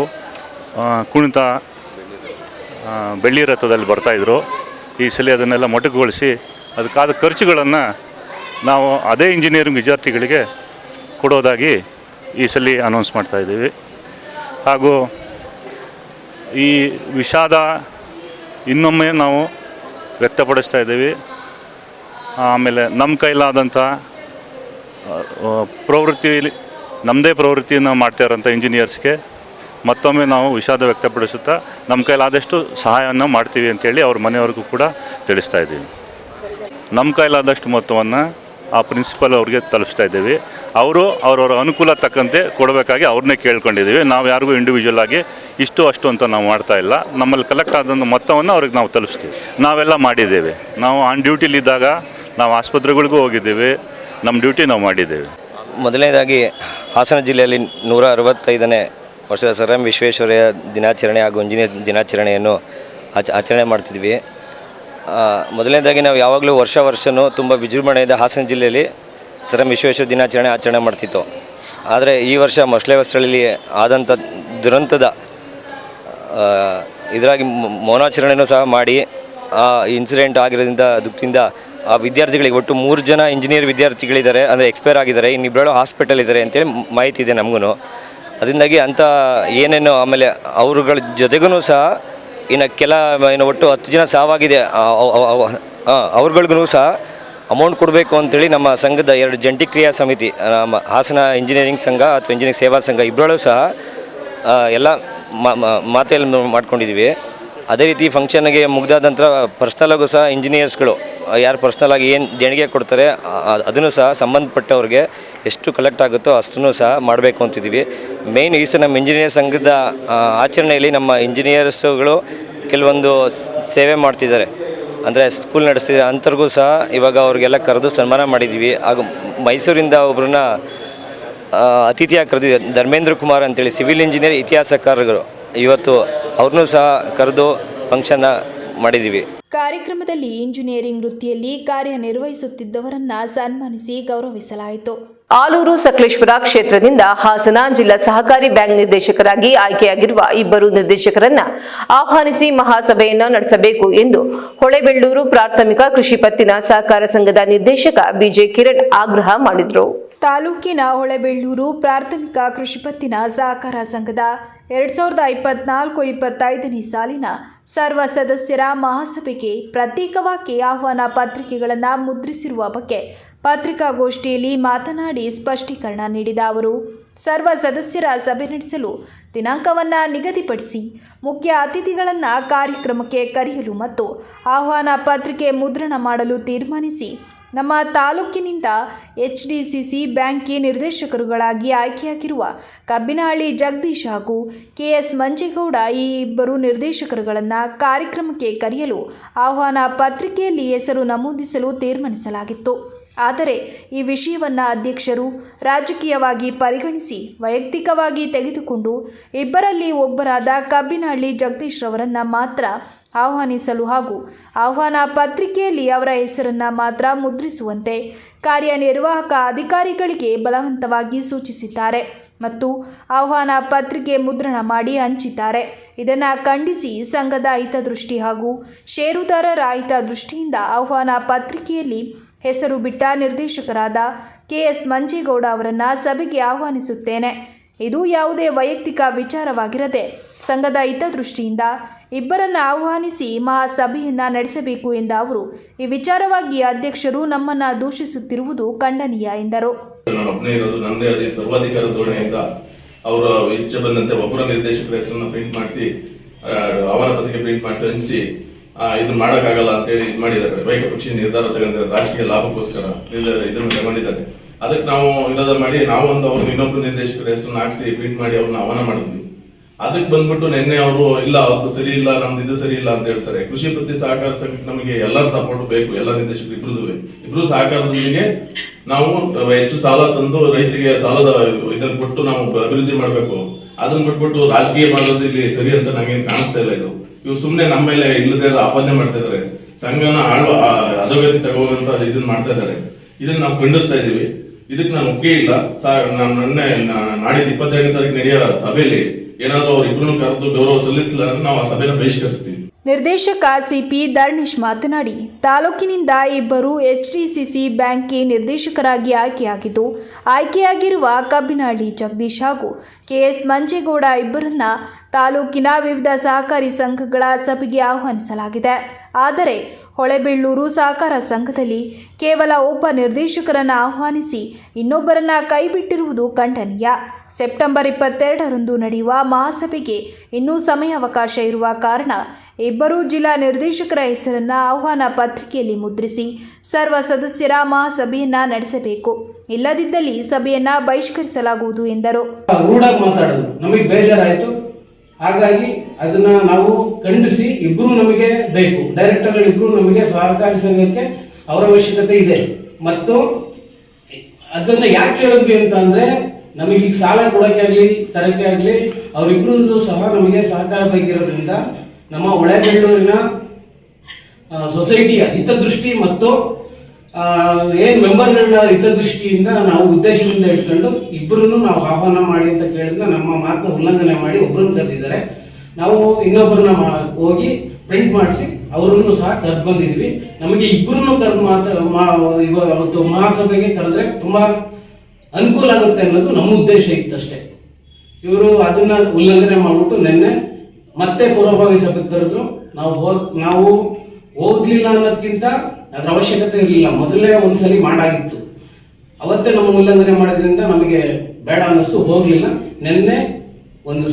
ಕುಣಿತ ಬೆಳ್ಳಿ ರಥದಲ್ಲಿ ಬರ್ತಾಯಿದ್ರು ಈ ಸಲ ಅದನ್ನೆಲ್ಲ ಮೊಟಕುಗೊಳಿಸಿ ಅದಕ್ಕಾದ ಖರ್ಚುಗಳನ್ನು ನಾವು ಅದೇ ಇಂಜಿನಿಯರಿಂಗ್ ವಿದ್ಯಾರ್ಥಿಗಳಿಗೆ ಕೊಡೋದಾಗಿ ಈ ಸಲ ಅನೌನ್ಸ್ ಮಾಡ್ತಾಯಿದ್ದೀವಿ ಹಾಗೂ ಈ ವಿಷಾದ ಇನ್ನೊಮ್ಮೆ ನಾವು ವ್ಯಕ್ತಪಡಿಸ್ತಾ ಇದ್ದೀವಿ. ಆಮೇಲೆ ನಮ್ಮ ಕೈಲಾದಂಥ ಪ್ರವೃತ್ತಿಯಲ್ಲಿ ಪ್ರವೃತ್ತಿ ನಮ್ಮದೇ ಪ್ರವೃತ್ತಿಯನ್ನು ಮಾಡ್ತಾ ಇರೋಂಥ ಇಂಜಿನಿಯರ್ಸ್ಗೆ ಮತ್ತೊಮ್ಮೆ ನಾವು ವಿಷಾದ ವ್ಯಕ್ತಪಡಿಸುತ್ತಾ ನಮ್ಮ ಕೈಲಾದಷ್ಟು ಸಹಾಯವನ್ನು ಮಾಡ್ತೀವಿ ಅಂತೇಳಿ ಅವ್ರ ಮನೆಯವ್ರಿಗೂ ಕೂಡ ತಿಳಿಸ್ತಾ ಇದ್ದೀವಿ ನಮ್ಮ ಕೈಲಾದಷ್ಟು ಮೊತ್ತವನ್ನು ಆ ಪ್ರಿನ್ಸಿಪಲ್ ಅವ್ರಿಗೆ ತಲುಪಿಸ್ತಾ ಇದ್ದೀವಿ. ಅವರು ಅವರವರ ಅನುಕೂಲ ತಕ್ಕಂತೆ ಕೊಡಬೇಕಾಗಿ ಅವ್ರನ್ನೇ ಕೇಳ್ಕೊಂಡಿದ್ದೀವಿ. ನಾವು ಯಾರಿಗೂ ಇಂಡಿವಿಜುವಲ್ ಆಗಿ ಇಷ್ಟು ಅಷ್ಟು ಅಂತ ನಾವು ಮಾಡ್ತಾ ಇಲ್ಲ. ನಮ್ಮಲ್ಲಿ ಕಲೆಕ್ಟ್ ಆದಂಥ ಮೊತ್ತವನ್ನು ಅವ್ರಿಗೆ ನಾವು ತಲುಪಿಸ್ತೀವಿ. ನಾವೆಲ್ಲ ಮಾಡಿದ್ದೇವೆ. ನಾವು ಆನ್ ಡ್ಯೂಟಿಲಿದ್ದಾಗ ನಾವು ಆಸ್ಪತ್ರೆಗಳಿಗೂ ಹೋಗಿದ್ದೇವೆ. ನಮ್ಮ ಡ್ಯೂಟಿ ನಾವು ಮಾಡಿದ್ದೇವೆ. ಮೊದಲನೇದಾಗಿ ಹಾಸನ ಜಿಲ್ಲೆಯಲ್ಲಿ ನೂರ ಅರವತ್ತೈದನೇ ವರ್ಷದ ಸರ್ ಎಂ ವಿಶ್ವೇಶ್ವರಯ್ಯ ದಿನಾಚರಣೆ ಹಾಗೂ ಇಂಜಿನಿಯರ್ ದಿನಾಚರಣೆಯನ್ನು ಆಚ, ಆಚರಣೆ ಮಾಡ್ತಿದ್ವಿ. ಮೊದಲನೇದಾಗಿ ನಾವು ಯಾವಾಗಲೂ ವರ್ಷ ವರ್ಷವೂ ತುಂಬ ವಿಜೃಂಭಣೆಯಿಂದ ಹಾಸನ ಜಿಲ್ಲೆಯಲ್ಲಿ ಸರ್ ಎಂ ವಿಶ್ವೇಶ್ವರ ದಿನಾಚರಣೆ ಆಚರಣೆ ಮಾಡ್ತಿತ್ತು. ಆದರೆ ಈ ವರ್ಷ ಮೊಸಳೆ ಹೊಸಳ್ಳಿಲಿ ಆದಂಥ ದುರಂತದ ಇದರಾಗಿ ಮೌನಾಚರಣೆಯೂ ಸಹ ಮಾಡಿ, ಆ ಇನ್ಸಿಡೆಂಟ್ ಆಗಿರೋದ್ರಿಂದ, ದುಃಖದಿಂದ ಆ ವಿದ್ಯಾರ್ಥಿಗಳಿಗೆ ಒಟ್ಟು ಮೂರು ಜನ ಇಂಜಿನಿಯರ್ ವಿದ್ಯಾರ್ಥಿಗಳಿದ್ದಾರೆ, ಅಂದರೆ ಎಕ್ಸ್ಪೈರ್ ಆಗಿದ್ದಾರೆ ಇನ್ನಿಬ್ಬರು ಹಾಸ್ಪಿಟಲ್ ಇದ್ದಾರೆ ಅಂತೇಳಿ ಮಾಹಿತಿ ಇದೆ ನಮಗೂ ಅದರಿಂದಾಗಿ ಅಂಥ ಏನೇನು ಆಮೇಲೆ ಅವರುಗಳ ಜೊತೆಗೂ ಸಹ ಇನ್ನು ಕೆಲ, ಇನ್ನು ಒಟ್ಟು ಹತ್ತು ಜನ ಸಾವಾಗಿದೆ ಅವ್ರುಗಳಿಗೂ ಸಹ ಅಮೌಂಟ್ ಕೊಡಬೇಕು ಅಂತೇಳಿ ನಮ್ಮ ಸಂಘದ ಎರಡು ಜಂಟಿ ಕ್ರಿಯಾ ಸಮಿತಿ ನಮ್ಮ ಹಾಸನ ಇಂಜಿನಿಯರಿಂಗ್ ಸಂಘ ಅಥವಾ ಇಂಜಿನಿಯರಿಂಗ್ ಸೇವಾ ಸಂಘ ಇಬ್ಬರಲ್ಲೂ ಸಹ ಎಲ್ಲ ಮಾತೆಯಲ್ಲಿ ಮಾಡ್ಕೊಂಡಿದ್ದೀವಿ ಅದೇ ರೀತಿ ಫಂಕ್ಷನ್ಗೆ ಮುಗ್ದಾದ ನಂತರ ಪರ್ಸ್ನಲಾಗೂ ಸಹ ಇಂಜಿನಿಯರ್ಸ್ಗಳು ಯಾರು ಪರ್ಸ್ನಲಾಗಿ ಏನು ದೇಣಿಗೆ ಕೊಡ್ತಾರೆ ಅದನ್ನು ಸಹ ಸಂಬಂಧಪಟ್ಟವ್ರಿಗೆ ಎಷ್ಟು ಕಲೆಕ್ಟ್ ಆಗುತ್ತೋ ಅಷ್ಟನ್ನು ಸಹ ಮಾಡಬೇಕು ಅಂತಿದ್ದೀವಿ. ಮೇಯ್ನ್ ಈ ನಮ್ಮ ಇಂಜಿನಿಯರ್ ಸಂಘದ ಆಚರಣೆಯಲ್ಲಿ ನಮ್ಮ ಇಂಜಿನಿಯರ್ಸ್ಗಳು ಕೆಲವೊಂದು ಸೇವೆ ಮಾಡ್ತಿದ್ದಾರೆ. ಅಂದರೆ ಸ್ಕೂಲ್ ನಡೆಸ್ತಿದ್ದಾರೆ ಅಂಥವ್ರಿಗೂ ಸಹ ಇವಾಗ ಅವ್ರಿಗೆಲ್ಲ ಕರೆದು ಸನ್ಮಾನ ಮಾಡಿದ್ದೀವಿ. ಹಾಗೂ ಮೈಸೂರಿಂದ ಒಬ್ಬರನ್ನ ಅತಿಥಿಯಾಗಿ ಕರೆದಿದ್ದಾರೆ, ಧರ್ಮೇಂದ್ರ ಕುಮಾರ್ ಅಂತೇಳಿ ಸಿವಿಲ್ ಇಂಜಿನಿಯರ್ ಇತಿಹಾಸಕಾರರು ಇವತ್ತು ಅವ್ರನ್ನೂ ಸಹ ಕರೆದು ಫಂಕ್ಷನ್ನ ಮಾಡಿದ್ದೀವಿ ಕಾರ್ಯಕ್ರಮದಲ್ಲಿ ಇಂಜಿನಿಯರಿಂಗ್ ವೃತ್ತಿಯಲ್ಲಿ ಕಾರ್ಯನಿರ್ವಹಿಸುತ್ತಿದ್ದವರನ್ನ ಸನ್ಮಾನಿಸಿ ಗೌರವಿಸಲಾಯಿತು. ಆಲೂರು ಸಕಲೇಶ್ವರ ಕ್ಷೇತ್ರದಿಂದ ಹಾಸನ ಜಿಲ್ಲಾ ಸಹಕಾರಿ ಬ್ಯಾಂಕ್ ನಿರ್ದೇಶಕರಾಗಿ ಆಯ್ಕೆಯಾಗಿರುವ ಇಬ್ಬರು ನಿರ್ದೇಶಕರನ್ನ ಆಹ್ವಾನಿಸಿ ಮಹಾಸಭೆಯನ್ನು ನಡೆಸಬೇಕು ಎಂದು ಹೊಳೆಬೆಳ್ಳೂರು ಪ್ರಾಥಮಿಕ ಕೃಷಿ ಪತ್ತಿನ ಸಹಕಾರ ಸಂಘದ ನಿರ್ದೇಶಕ ಬಿಜೆ ಕಿರಣ್ ಆಗ್ರಹ ಮಾಡಿದರು. ತಾಲೂಕಿನ ಹೊಳೆಬೆಳ್ಳೂರು ಪ್ರಾಥಮಿಕ ಕೃಷಿ ಪತ್ತಿನ ಸಹಕಾರ ಸಂಘದ ಎರಡ್ ಸಾವಿರದ ಇಪ್ಪತ್ನಾಲ್ಕು ಇಪ್ಪತ್ತೈದನೇ ಸಾಲಿನ ಸರ್ವ ಸದಸ್ಯರ ಮಹಾಸಭೆಗೆ ಪ್ರತ್ಯೇಕವಾಗಿ ಆಹ್ವಾನ ಪತ್ರಿಕೆಗಳನ್ನು ಮುದ್ರಿಸಿರುವ ಬಗ್ಗೆ ಪತ್ರಿಕಾಗೋಷ್ಠಿಯಲ್ಲಿ ಮಾತನಾಡಿ ಸ್ಪಷ್ಟೀಕರಣ ನೀಡಿದ ಅವರು, ಸರ್ವ ಸದಸ್ಯರ ಸಭೆ ನಡೆಸಲು ದಿನಾಂಕವನ್ನು ನಿಗದಿಪಡಿಸಿ ಮುಖ್ಯ ಅತಿಥಿಗಳನ್ನು ಕಾರ್ಯಕ್ರಮಕ್ಕೆ ಕರೆಯಲು ಮತ್ತು ಆಹ್ವಾನ ಪತ್ರಿಕೆ ಮುದ್ರಣ ಮಾಡಲು ತೀರ್ಮಾನಿಸಿ ನಮ್ಮ ತಾಲೂಕಿನಿಂದ ಎಚ್ ಡಿ ಸಿ ಸಿ ಬ್ಯಾಂಕ್ಗೆ ನಿರ್ದೇಶಕರುಗಳಾಗಿ ಆಯ್ಕೆಯಾಗಿರುವ ಕಬ್ಬಿನಹಳ್ಳಿ ಜಗದೀಶ್ ಹಾಗೂ ಕೆ ಎಸ್ ಮಂಜೇಗೌಡ ಈ ಇಬ್ಬರು ನಿರ್ದೇಶಕರುಗಳನ್ನು ಕಾರ್ಯಕ್ರಮಕ್ಕೆ ಕರೆಯಲು ಆಹ್ವಾನ ಪತ್ರಿಕೆಯಲ್ಲಿ ಹೆಸರು ನಮೂದಿಸಲು ತೀರ್ಮಾನಿಸಲಾಗಿತ್ತು. ಆದರೆ ಈ ವಿಷಯವನ್ನು ಅಧ್ಯಕ್ಷರು ರಾಜಕೀಯವಾಗಿ ಪರಿಗಣಿಸಿ ವೈಯಕ್ತಿಕವಾಗಿ ತೆಗೆದುಕೊಂಡು ಇಬ್ಬರಲ್ಲಿ ಒಬ್ಬರಾದ ಕಬ್ಬಿನಹಳ್ಳಿ ಜಗದೀಶ್ ರವರನ್ನು ಮಾತ್ರ ಆಹ್ವಾನಿಸಲು ಹಾಗೂ ಆಹ್ವಾನ ಪತ್ರಿಕೆಯಲ್ಲಿ ಅವರ ಹೆಸರನ್ನು ಮಾತ್ರ ಮುದ್ರಿಸುವಂತೆ ಕಾರ್ಯನಿರ್ವಾಹಕ ಅಧಿಕಾರಿಗಳಿಗೆ ಬಲವಂತವಾಗಿ ಸೂಚಿಸಿದ್ದಾರೆ ಮತ್ತು ಆಹ್ವಾನ ಪತ್ರಿಕೆ ಮುದ್ರಣ ಮಾಡಿ ಹಂಚಿದ್ದಾರೆ. ಇದನ್ನು ಖಂಡಿಸಿ ಸಂಘದ ಹಿತದೃಷ್ಟಿ ಹಾಗೂ ಷೇರುದಾರರ ಹಿತದೃಷ್ಟಿಯಿಂದ ಆಹ್ವಾನ ಪತ್ರಿಕೆಯಲ್ಲಿ ಹೆಸರು ಬಿಟ್ಟ ನಿರ್ದೇಶಕರಾದ ಕೆ ಎಸ್ ಮಂಜೇಗೌಡ ಅವರನ್ನು ಸಭೆಗೆ ಆಹ್ವಾನಿಸುತ್ತೇನೆ. ಇದು ಯಾವುದೇ ವೈಯಕ್ತಿಕ ವಿಚಾರವಾಗಿರದೆ ಸಂಘದ ಹಿತದೃಷ್ಟಿಯಿಂದ ಇಬ್ಬರನ್ನು ಆಹ್ವಾನಿಸಿ ಮಹಾಸಭೆಯನ್ನ ನಡೆಸಬೇಕು ಎಂದ ಅವರು, ಈ ವಿಚಾರವಾಗಿ ಅಧ್ಯಕ್ಷರು ನಮ್ಮನ್ನು ದೂಷಿಸುತ್ತಿರುವುದು ಖಂಡನೀಯ ಎಂದರು. ಅವರ ಇಚ್ಛೆ ಬಂದಂತೆ ಒಬ್ಬರ ನಿರ್ದೇಶಕರ ಹೆಸರನ್ನ ಪ್ರಿಂಟ್ ಮಾಡಿಸಿ ಅವರ ಪತ್ರಿಕೆ ಪ್ರಿಂಟ್ ಮಾಡಿಸಿ ಇದನ್ನ ಮಾಡೋಕ್ಕಾಗಲ್ಲ ಅಂತೇಳಿ ಇದು ಮಾಡಿದ್ದಾರೆ. ವೈಕಪಕ್ಷಿ ನಿರ್ಧಾರ ತಗೊಂಡಿದ್ದಾರೆ. ರಾಜಕೀಯ ಲಾಭಕ್ಕೋಸ್ಕರ ಇದನ್ನು ತಗೊಂಡಿದ್ದಾರೆ. ಅದಕ್ಕೆ ನಾವು ಇಲ್ಲದ ಮಾಡಿ ನಾವು ಒಂದು ಅವ್ರ ಇನ್ನೊಬ್ಬರು ನಿರ್ದೇಶಕರ ಹೆಸರನ್ನ ಹಾಕಿಸಿ ಪ್ರಿಂಟ್ ಮಾಡಿ ಅವ್ರನ್ನ ಆಹ್ವಾನ ಮಾಡಿದ್ವಿ. ಅದಕ್ಕೆ ಬಂದ್ಬಿಟ್ಟು ನಿನ್ನೆ ಅವರು, ಇಲ್ಲ, ಅದು ಸರಿ ಇಲ್ಲ, ನಮ್ದು ಇದು ಸರಿ ಇಲ್ಲ ಅಂತ ಹೇಳ್ತಾರೆ. ಕೃಷಿ ಪ್ರತಿ ಸಹಕಾರ ಸಂಘಕ್ಕೆ ನಮಗೆ ಎಲ್ಲರ ಸಪೋರ್ಟ್ ಬೇಕು. ಎಲ್ಲ ನಿರ್ದೇಶಕರು ಇಬ್ರದ್ದು ಇಬ್ರು ಸಹಕಾರದೊಂದಿಗೆ ನಾವು ಹೆಚ್ಚು ಸಾಲ ತಂದು ರೈತರಿಗೆ ಸಾಲದ ಇದನ್ನ ಕೊಟ್ಟು ನಾವು ಅಭಿವೃದ್ಧಿ ಮಾಡಬೇಕು. ಅದನ್ನ ಬಿಟ್ಬಿಟ್ಟು ರಾಜಕೀಯ ಮಾಡೋದು ಇಲ್ಲಿ ಸರಿ ಅಂತ ನಂಗೇನು ಕಾಣಿಸ್ತಾ ಇಲ್ಲ ಇದು. ಇವ್ರು ಸುಮ್ಮನೆ ನಮ್ಮ ಮೇಲೆ ಇಲ್ಲದೆ ಆಪಾದನೆ ಮಾಡ್ತಾ ಇದ್ದಾರೆ ಸಂಘನ ಆಳ್ವ ಅಧೋಗತಿ ತಗೋಂತ ಇದನ್ನ ಮಾಡ್ತಾ ಇದ್ದಾರೆ ಇದನ್ನ ನಾವು ಖಂಡಿಸ್ತಾ ಇದೀವಿ. ಇದಕ್ಕೆ ನಾನು ಒಪ್ಪಿಗೆ ಇಲ್ಲ. ಸರ್ ನಾನು ನನ್ನ ನಾಡಿದ್ದು ಇಪ್ಪತ್ತೆರಡನೇ ತಾರೀಕು ನಡೆಯೋ ಸಭೆಯಲ್ಲಿ. ಏನಾದ್ರು ಅವ್ರು ಇಬ್ಬರನ್ನು ಕರೆದು ಗೌರವ ಸಲ್ಲಿಸಲಿಲ್ಲ ಅಂದ್ರೆ ನಾವು ಆ ಸಭೆನ ಬಹಿಷ್ಕರಿಸ್ತೀವಿ. ನಿರ್ದೇಶಕ ಸಿಪಿ ಧರ್ಣೇಶ್ ಮಾತನಾಡಿ, ತಾಲೂಕಿನಿಂದ ಇಬ್ಬರು ಎಚ್ಡಿಸಿಸಿ ಬ್ಯಾಂಕ್ಗೆ ನಿರ್ದೇಶಕರಾಗಿ ಆಯ್ಕೆಯಾಗಿದ್ದು, ಆಯ್ಕೆಯಾಗಿರುವ ಕಬ್ಬಿನಹಳ್ಳಿ ಜಗದೀಶ್ ಹಾಗೂ ಕೆಎಸ್ ಮಂಜೇಗೌಡ ಇಬ್ಬರನ್ನ ತಾಲೂಕಿನ ವಿವಿಧ ಸಹಕಾರಿ ಸಂಘಗಳ ಸಭೆಗೆ ಆಹ್ವಾನಿಸಲಾಗಿದೆ. ಆದರೆ ಹೊಳೆಬೆಳ್ಳೂರು ಸಹಕಾರ ಸಂಘದಲ್ಲಿ ಕೇವಲ ಒಬ್ಬ ನಿರ್ದೇಶಕರನ್ನು ಆಹ್ವಾನಿಸಿ ಇನ್ನೊಬ್ಬರನ್ನ ಕೈಬಿಟ್ಟಿರುವುದು ಖಂಡನೀಯ. ಸೆಪ್ಟೆಂಬರ್ ಇಪ್ಪತ್ತೆರಡರಂದು ನಡೆಯುವ ಮಹಾಸಭೆಗೆ ಇನ್ನೂ ಸಮಯಾವಕಾಶ ಇರುವ ಕಾರಣ ಇಬ್ಬರೂ ಜಿಲ್ಲಾ ನಿರ್ದೇಶಕರ ಹೆಸರನ್ನ ಆಹ್ವಾನ ಪತ್ರಿಕೆಯಲ್ಲಿ ಮುದ್ರಿಸಿ ಸರ್ವ ಸದಸ್ಯರ ಮಹಾಸಭೆಯನ್ನ ನಡೆಸಬೇಕು. ಇಲ್ಲದಿದ್ದಲ್ಲಿ ಸಭೆಯನ್ನ ಬಹಿಷ್ಕರಿಸಲಾಗುವುದು ಎಂದರು. ಹಾಗಾಗಿ ಅದನ್ನ ನಾವು ಖಂಡಿಸಿ ಇಬ್ರು ನಮಗೆ ಬೇಕು. ಡೈರೆಕ್ಟರ್ಗಳಿಬ್ರು ನಮಗೆ ಸಹಕಾರಿ ಸಂಘಕ್ಕೆ ಅವರ ಅವಶ್ಯಕತೆ ಇದೆ. ಮತ್ತು ಅದನ್ನ ಯಾಕೆ ಹೇಳಿದ್ವಿ ಅಂತ ಅಂದ್ರೆ ನಮಗೆ ಈಗ ಸಾಲ ಕೊಡೋಕೆ ಆಗ್ಲಿ ತರಕ್ಕೆ ಆಗ್ಲಿ ಅವರಿಬ್ರು ಸಹ ನಮಗೆ ಸಹಕಾರ ಬೇಕಿರೋದ್ರಿಂದ ನಮ್ಮ ಹೊಳೆಬೆಳ್ಳೂರಿನ ಆ, ಸೊಸೈಟಿಯ ಹಿತದೃಷ್ಟಿ ಮತ್ತು ಏನ್ ಮೆಂಬರ್ಗಳ ಹಿತದೃಷ್ಟಿಯಿಂದ ನಾವು ಉದ್ದೇಶದಿಂದ ಇಟ್ಕೊಂಡು ಇಬ್ಬರನ್ನು ನಾವು ಆಹ್ವಾನ ಮಾಡಿ ಅಂತ ಕೇಳಿದ್ರೆ ನಮ್ಮ ಮಾತನ್ನ ಉಲ್ಲಂಘನೆ ಮಾಡಿ ಒಬ್ಬರನ್ನು ಕರೆದಿದ್ದಾರೆ. ನಾವು ಇನ್ನೊಬ್ಬರನ್ನ ಹೋಗಿ ಪ್ರಿಂಟ್ ಮಾಡಿಸಿ ಅವರನ್ನು ಸಹ ಕರೆದು ಬಂದಿದ್ವಿ. ನಮಗೆ ಇಬ್ಬರನ್ನು ಕರೆದು ಮಾತ್ರ ಇವತ್ತು ಮಹಾಸಭೆಗೆ ಕರೆದ್ರೆ ತುಂಬಾ ಅನುಕೂಲ ಆಗುತ್ತೆ ಅನ್ನೋದು ನಮ್ಮ ಉದ್ದೇಶ ಇತ್ತಷ್ಟೇ. ಇವರು ಅದನ್ನ ಉಲ್ಲಂಘನೆ ಮಾಡ್ಬಿಟ್ಟು ನಿನ್ನೆ ಮತ್ತೆ ಪೂರ್ವಭಾವಿ ಸಭೆ ಕರೆದ್ರು. ನಾವು ಹೋಗ್, ನಾವು ಹೋಗ್ಲಿಲ್ಲ ಅನ್ನೋದಕ್ಕಿಂತ ಅದ್ರ ಅವಶ್ಯಕತೆ ಇರಲಿಲ್ಲ. ಮೊದಲೇ ಒಂದ್ಸಲಿ ಮಾಡಾಗಿತ್ತು. ಅವತ್ತೇ ನಮ್ಮ ಉಲ್ಲಂಘನೆ ಮಾಡೋದ್ರಿಂದ ನಮಗೆ ಬೇಡ ಅನ್ನಿಸ್ತು, ಹೋಗಲಿಲ್ಲ. ನಿನ್ನೆ ಒಂದು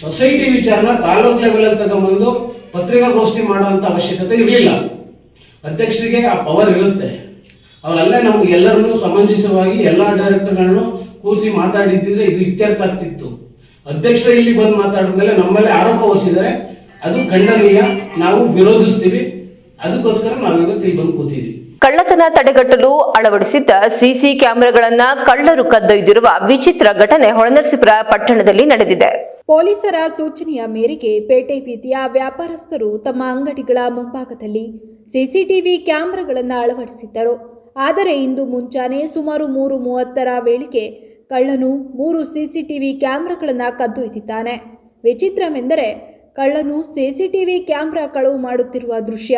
ಸೊಸೈಟಿ ವಿಚಾರನ ತಾಲೂಕ್ ಲೆವೆಲ್ ಅಲ್ಲಿ ತಗೊಂಬಂದು ಪತ್ರಿಕಾಗೋಷ್ಠಿ ಮಾಡುವಂತ ಅವಶ್ಯಕತೆ ಇರಲಿಲ್ಲ. ಅಧ್ಯಕ್ಷರಿಗೆ ಆ ಪವರ್ ಇರುತ್ತೆ. ಅವರಲ್ಲೇ ನಮ್ಗೆ ಎಲ್ಲರನ್ನೂ ಸಮಂಜಸವಾಗಿ ಎಲ್ಲ ಡೈರೆಕ್ಟರ್ಗಳನ್ನು ಕೂರಿಸಿ ಮಾತಾಡಿದ್ದಿದ್ರೆ ಇದು ಇತ್ಯರ್ಥ ಆಗ್ತಿತ್ತು. ಅಧ್ಯಕ್ಷರು ಇಲ್ಲಿ ಬಂದು ಮಾತಾಡಿದ್ಮೇಲೆ ನಮ್ಮಲ್ಲಿ ಆರೋಪ ಹೊರಿಸಿದರೆ ಅದು ಖಂಡನೀಯ. ನಾವು ವಿರೋಧಿಸ್ತೀವಿ. ಅದಕ್ಕೋಸ್ಕರ ನಾವಿವತ್ತು ಇಲ್ಲಿ ಬಂದು ಕೂತಿದ್ವಿ. ಕಳ್ಳತನ ತಡೆಗಟ್ಟಲು ಅಳವಡಿಸಿದ್ದ ಸಿಸಿ ಕ್ಯಾಮೆರಾಗಳನ್ನ ಕಳ್ಳರು ಕದ್ದೊಯ್ದಿರುವ ವಿಚಿತ್ರ ಘಟನೆ ಹೊಳೆನರಸೀಪುರ ಪಟ್ಟಣದಲ್ಲಿ ನಡೆದಿದೆ. ಪೊಲೀಸರ ಸೂಚನೆಯ ಮೇರೆಗೆ ಪೇಟೆ ಬೀದಿಯ ವ್ಯಾಪಾರಸ್ಥರು ತಮ್ಮ ಅಂಗಡಿಗಳ ಮುಂಭಾಗದಲ್ಲಿ ಸಿಸಿಟಿವಿ ಕ್ಯಾಮೆರಾಗಳನ್ನು ಅಳವಡಿಸಿದ್ದರು. ಆದರೆ ಇಂದು ಮುಂಜಾನೆ ಸುಮಾರು ಮೂರು ಮೂವತ್ತರ ವೇಳೆಗೆ ಕಳ್ಳನು ಮೂರು ಸಿಸಿಟಿವಿ ಕ್ಯಾಮೆರಾಗಳನ್ನು ಕದ್ದೊಯ್ದಿದ್ದಾನೆ. ವಿಚಿತ್ರವೆಂದರೆ ಕಳ್ಳನು ಸಿಸಿಟಿವಿ ಕ್ಯಾಮ್ರಾ ಕಳವು ಮಾಡುತ್ತಿರುವ ದೃಶ್ಯ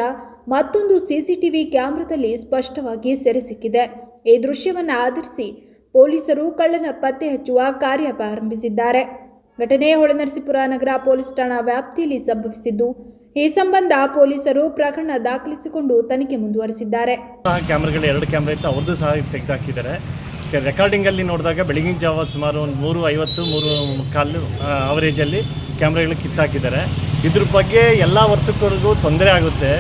ಮತ್ತೊಂದು ಸಿಸಿಟಿವಿ ಕ್ಯಾಮ್ರಾದಲ್ಲಿ ಸ್ಪಷ್ಟವಾಗಿ ಸೆರೆ ಸಿಕ್ಕಿದೆ ಈ ದೃಶ್ಯವನ್ನು ಆಧರಿಸಿ ಪೊಲೀಸರು ಕಳ್ಳನ ಪತ್ತೆ ಹಚ್ಚುವ ಕಾರ್ಯ ಪ್ರಾರಂಭಿಸಿದ್ದಾರೆ. ಘಟನೆ ಹೊಳೆನರಸೀಪುರ ನಗರ ಪೊಲೀಸ್ ಠಾಣಾ ವ್ಯಾಪ್ತಿಯಲ್ಲಿ ಸಂಭವಿಸಿದ್ದು, ಈ ಸಂಬಂಧ ಪೊಲೀಸರು ಪ್ರಕರಣ ದಾಖಲಿಸಿಕೊಂಡು ತನಿಖೆ ಮುಂದುವರೆಸಿದ್ದಾರೆ. ಕ್ಯಾಮ್ರಾಗಳು ಎರಡು ಕ್ಯಾಮ್ರಾ ಇತ್ತು, ಅವ್ರದ್ದು ಸಹ ತೆಗೆದುಹಾಕಿದ್ದಾರೆ ರೆಕಾರ್ಡಿಂಗಲ್ಲಿ ನೋಡಿದಾಗ ಬೆಳಗಿನ ಜಾವ ಸುಮಾರು ಒಂದು ಮೂರು ಐವತ್ತು ಮೂರು ಕಾಲು ಅವರೇಜಲ್ಲಿ ಕ್ಯಾಮ್ರಾಗಳು ಕಿತ್ತಾಕಿದ್ದಾರೆ ಇದ್ರ ಬಗ್ಗೆ ಎಲ್ಲ ವರ್ತಕರಿಗೂ ತೊಂದರೆ ಆಗುತ್ತೆ.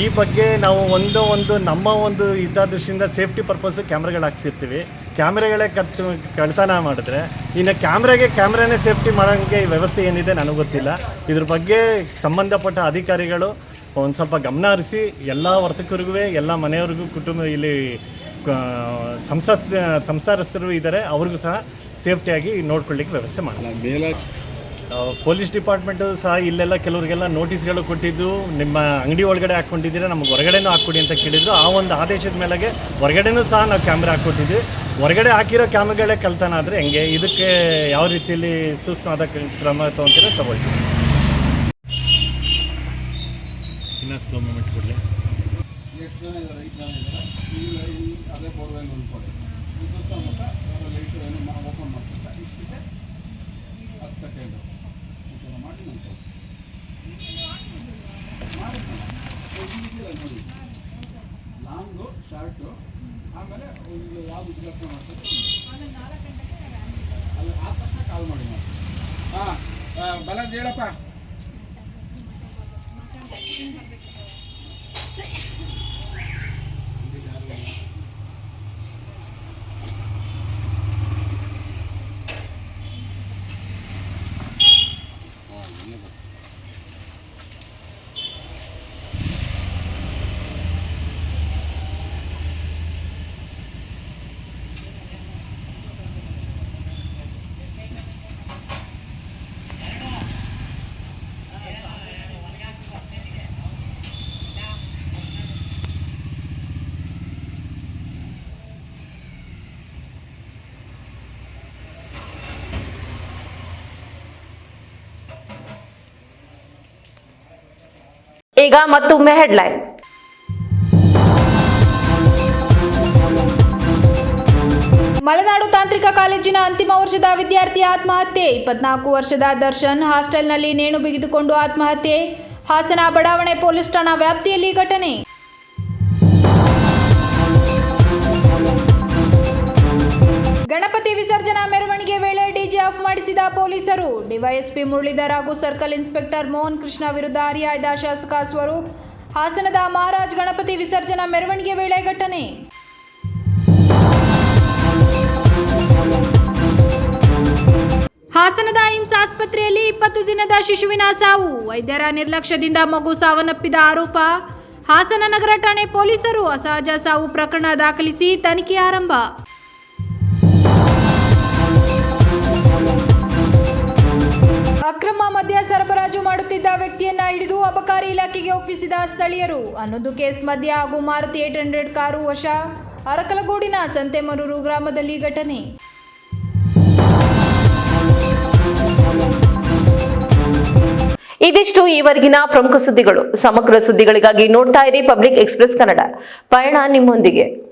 ಈ ಬಗ್ಗೆ ನಾವು ಒಂದು ಒಂದು, ನಮ್ಮ ಒಂದು ಇದ್ದ ಸೇಫ್ಟಿ ಪರ್ಪಸ್ ಕ್ಯಾಮ್ರಾಗಳು ಹಾಕ್ಸಿರ್ತೀವಿ. ಕ್ಯಾಮ್ರಾಗಳೇ ಕತ್ತು ಕಳ್ತನ ಮಾಡಿದ್ರೆ, ಇನ್ನು ಕ್ಯಾಮ್ರಾಗೆ ಕ್ಯಾಮ್ರಾನೇ ಸೇಫ್ಟಿ ಮಾಡೋಂಗೆ ವ್ಯವಸ್ಥೆ ಏನಿದೆ ನನಗೆ ಗೊತ್ತಿಲ್ಲ. ಇದ್ರ ಬಗ್ಗೆ ಸಂಬಂಧಪಟ್ಟ ಅಧಿಕಾರಿಗಳು ಒಂದು ಸ್ವಲ್ಪ ಗಮನ ಹರಿಸಿ, ಎಲ್ಲ ವರ್ತಕರಿಗೂ, ಎಲ್ಲ ಮನೆಯವ್ರಿಗೂ, ಕುಟುಂಬ, ಇಲ್ಲಿ ಸಂಸಾರ ಸಂಸಾರಸ್ಥರು ಇದ್ದಾರೆ ಅವ್ರಿಗೂ ಸಹ ಸೇಫ್ಟಿಯಾಗಿ ನೋಡ್ಕೊಳ್ಳಿಕ್ಕೆ ವ್ಯವಸ್ಥೆ ಮಾಡಲ್ಲ ಪೊಲೀಸ್ ಡಿಪಾರ್ಟ್ಮೆಂಟು ಸಹ ಇಲ್ಲೆಲ್ಲ ಕೆಲವರಿಗೆಲ್ಲ ನೋಟಿಸ್ಗಳು ಕೊಟ್ಟಿದ್ದು ನಿಮ್ಮ ಅಂಗಡಿ ಒಳಗಡೆ ಹಾಕ್ಕೊಂಡಿದ್ದೀರಾ ನಮಗೆ ಹೊರಗಡೆನೂ ಹಾಕ್ಕೊಡಿ ಅಂತ ಕೇಳಿದ್ರು. ಆ ಒಂದು ಆದೇಶದ ಮೇಲೆಗೆ ಹೊರಗಡೆನೂ ಸಹ ನಾವು ಕ್ಯಾಮ್ರಾ ಹಾಕ್ಕೊಟ್ಟಿದ್ವಿ. ಹೊರಗಡೆ ಹಾಕಿರೋ ಕ್ಯಾಮ್ರಾಗಳೇ ಕಲ್ತಾನ ಆದರೆ ಹೆಂಗೆ? ಇದಕ್ಕೆ ಯಾವ ರೀತಿಯಲ್ಲಿ ಸೂಕ್ಷ್ಮವಾದ ಕ್ರಮ ತಗೊಂತೀರ ತಗೊಳ್ತೀವಿ ಇನ್ನೂ ಸ್ಲೋ ಮೂಮೆಂಟ್ ಕೊಡಲಿ. ಅದೇ ಬೋರ್ವೆಲ್ ಒಂದು ಈ ಸುತ್ತಮುತ್ತ ಲೈಟ್ ಏನು ಓಪನ್ ಮಾಡ್ತಾ ಇಷ್ಟಿದೆ ಹತ್ತು ಸೆಕೆಂಡು ಈ ಥರ ಮಾಡಿ ನಾನು ಕಳಿಸಿ ನೋಡಿ. ಲಾಂಗು ಶಾರ್ಟು ಆಮೇಲೆ ಒಂದು ಯಾವುದು ಉದ್ಘಾಟನೆ ಮಾಡ್ತಾರೆ ಅಲ್ಲಿ ಆ ತಕ್ಷಣ ಕಾಲ್ ಮಾಡಿ ಮಾಡಿ ಹಾಂ ಬಲಜ್ ಹೇಳಪ್ಪ. ಈಗ ಮತ್ತೊಮ್ಮೆ ಹೆಡ್ಲೈನ್ಸ್ ಮಲೆನಾಡು ತಾಂತ್ರಿಕ ಕಾಲೇಜಿನ ಅಂತಿಮ ವರ್ಷದ ವಿದ್ಯಾರ್ಥಿ ಆತ್ಮಹತ್ಯೆ, ಇಪ್ಪತ್ನಾಲ್ಕು ವರ್ಷದ ದರ್ಶನ್ ಹಾಸ್ಟೆಲ್ನಲ್ಲಿ ನೇಣು ಬಿಗಿದುಕೊಂಡು ಆತ್ಮಹತ್ಯೆ. ಹಾಸನ ಬಡಾವಣೆ ಪೊಲೀಸ್ ಠಾಣಾ ವ್ಯಾಪ್ತಿಯಲ್ಲಿ ಘಟನೆ. ಆಫ್ ಮಾಡಿಸಿದ ಪೊಲೀಸರು ಡಿವೈಎಸ್ಪಿ ಮುರಳೀಧರ್ ಹಾಗೂ ಸರ್ಕಲ್ ಇನ್ಸ್ಪೆಕ್ಟರ್ ಮೋಹನ್ ಕೃಷ್ಣ ವಿರುದ್ಧ ಹರಿಯಾಯ್ದ ಶಾಸಕ ಸ್ವರೂಪ್, ಹಾಸನದ ಮಹಾರಾಜ್ ಗಣಪತಿ ವಿಸರ್ಜನಾ ಮೆರವಣಿಗೆ ವೇಳೆ ಘಟನೆ. ಹಾಸನದ ಏಮ್ಸ್ ಆಸ್ಪತ್ರೆಯಲ್ಲಿ ಇಪ್ಪತ್ತು ದಿನದ ಶಿಶುವಿನ ಸಾವು, ವೈದ್ಯರ ನಿರ್ಲಕ್ಷ್ಯದಿಂದ ಮಗು ಸಾವನ್ನಪ್ಪಿದ ಆರೋಪ. ಹಾಸನ ನಗರ ಠಾಣೆ ಪೊಲೀಸರು ಅಸಹಜ ಸಾವು ಪ್ರಕರಣ ದಾಖಲಿಸಿ ತನಿಖೆ ಆರಂಭ. ಅಕ್ರಮ ಮದ್ಯ ಸರಬರಾಜು ಮಾಡುತ್ತಿದ್ದ ವ್ಯಕ್ತಿಯನ್ನ ಹಿಡಿದು ಅಬಕಾರಿ ಇಲಾಖೆಗೆ ಒಪ್ಪಿಸಿದ ಸ್ಥಳೀಯರು. ಹನ್ನೊಂದು ಕೇಸ್ ಮದ್ಯ ಹಾಗೂ ಮಾರುತಿ ಏಟ್ ಹಂಡ್ರೆಡ್ ಕಾರು ವಶ. ಅರಕಲಗೂಡಿನ ಸಂತೆಮರೂರು ಗ್ರಾಮದಲ್ಲಿ ಘಟನೆ. ಇದಿಷ್ಟು ಈವರೆಗಿನ ಪ್ರಮುಖ ಸುದ್ದಿಗಳು. ಸಮಗ್ರ ಸುದ್ದಿಗಳಿಗಾಗಿ ನೋಡ್ತಾ ಇರಿ ಪಬ್ಲಿಕ್ ಎಕ್ಸ್ಪ್ರೆಸ್ ಕನ್ನಡ. ಪಯಣ ನಿಮ್ಮೊಂದಿಗೆ.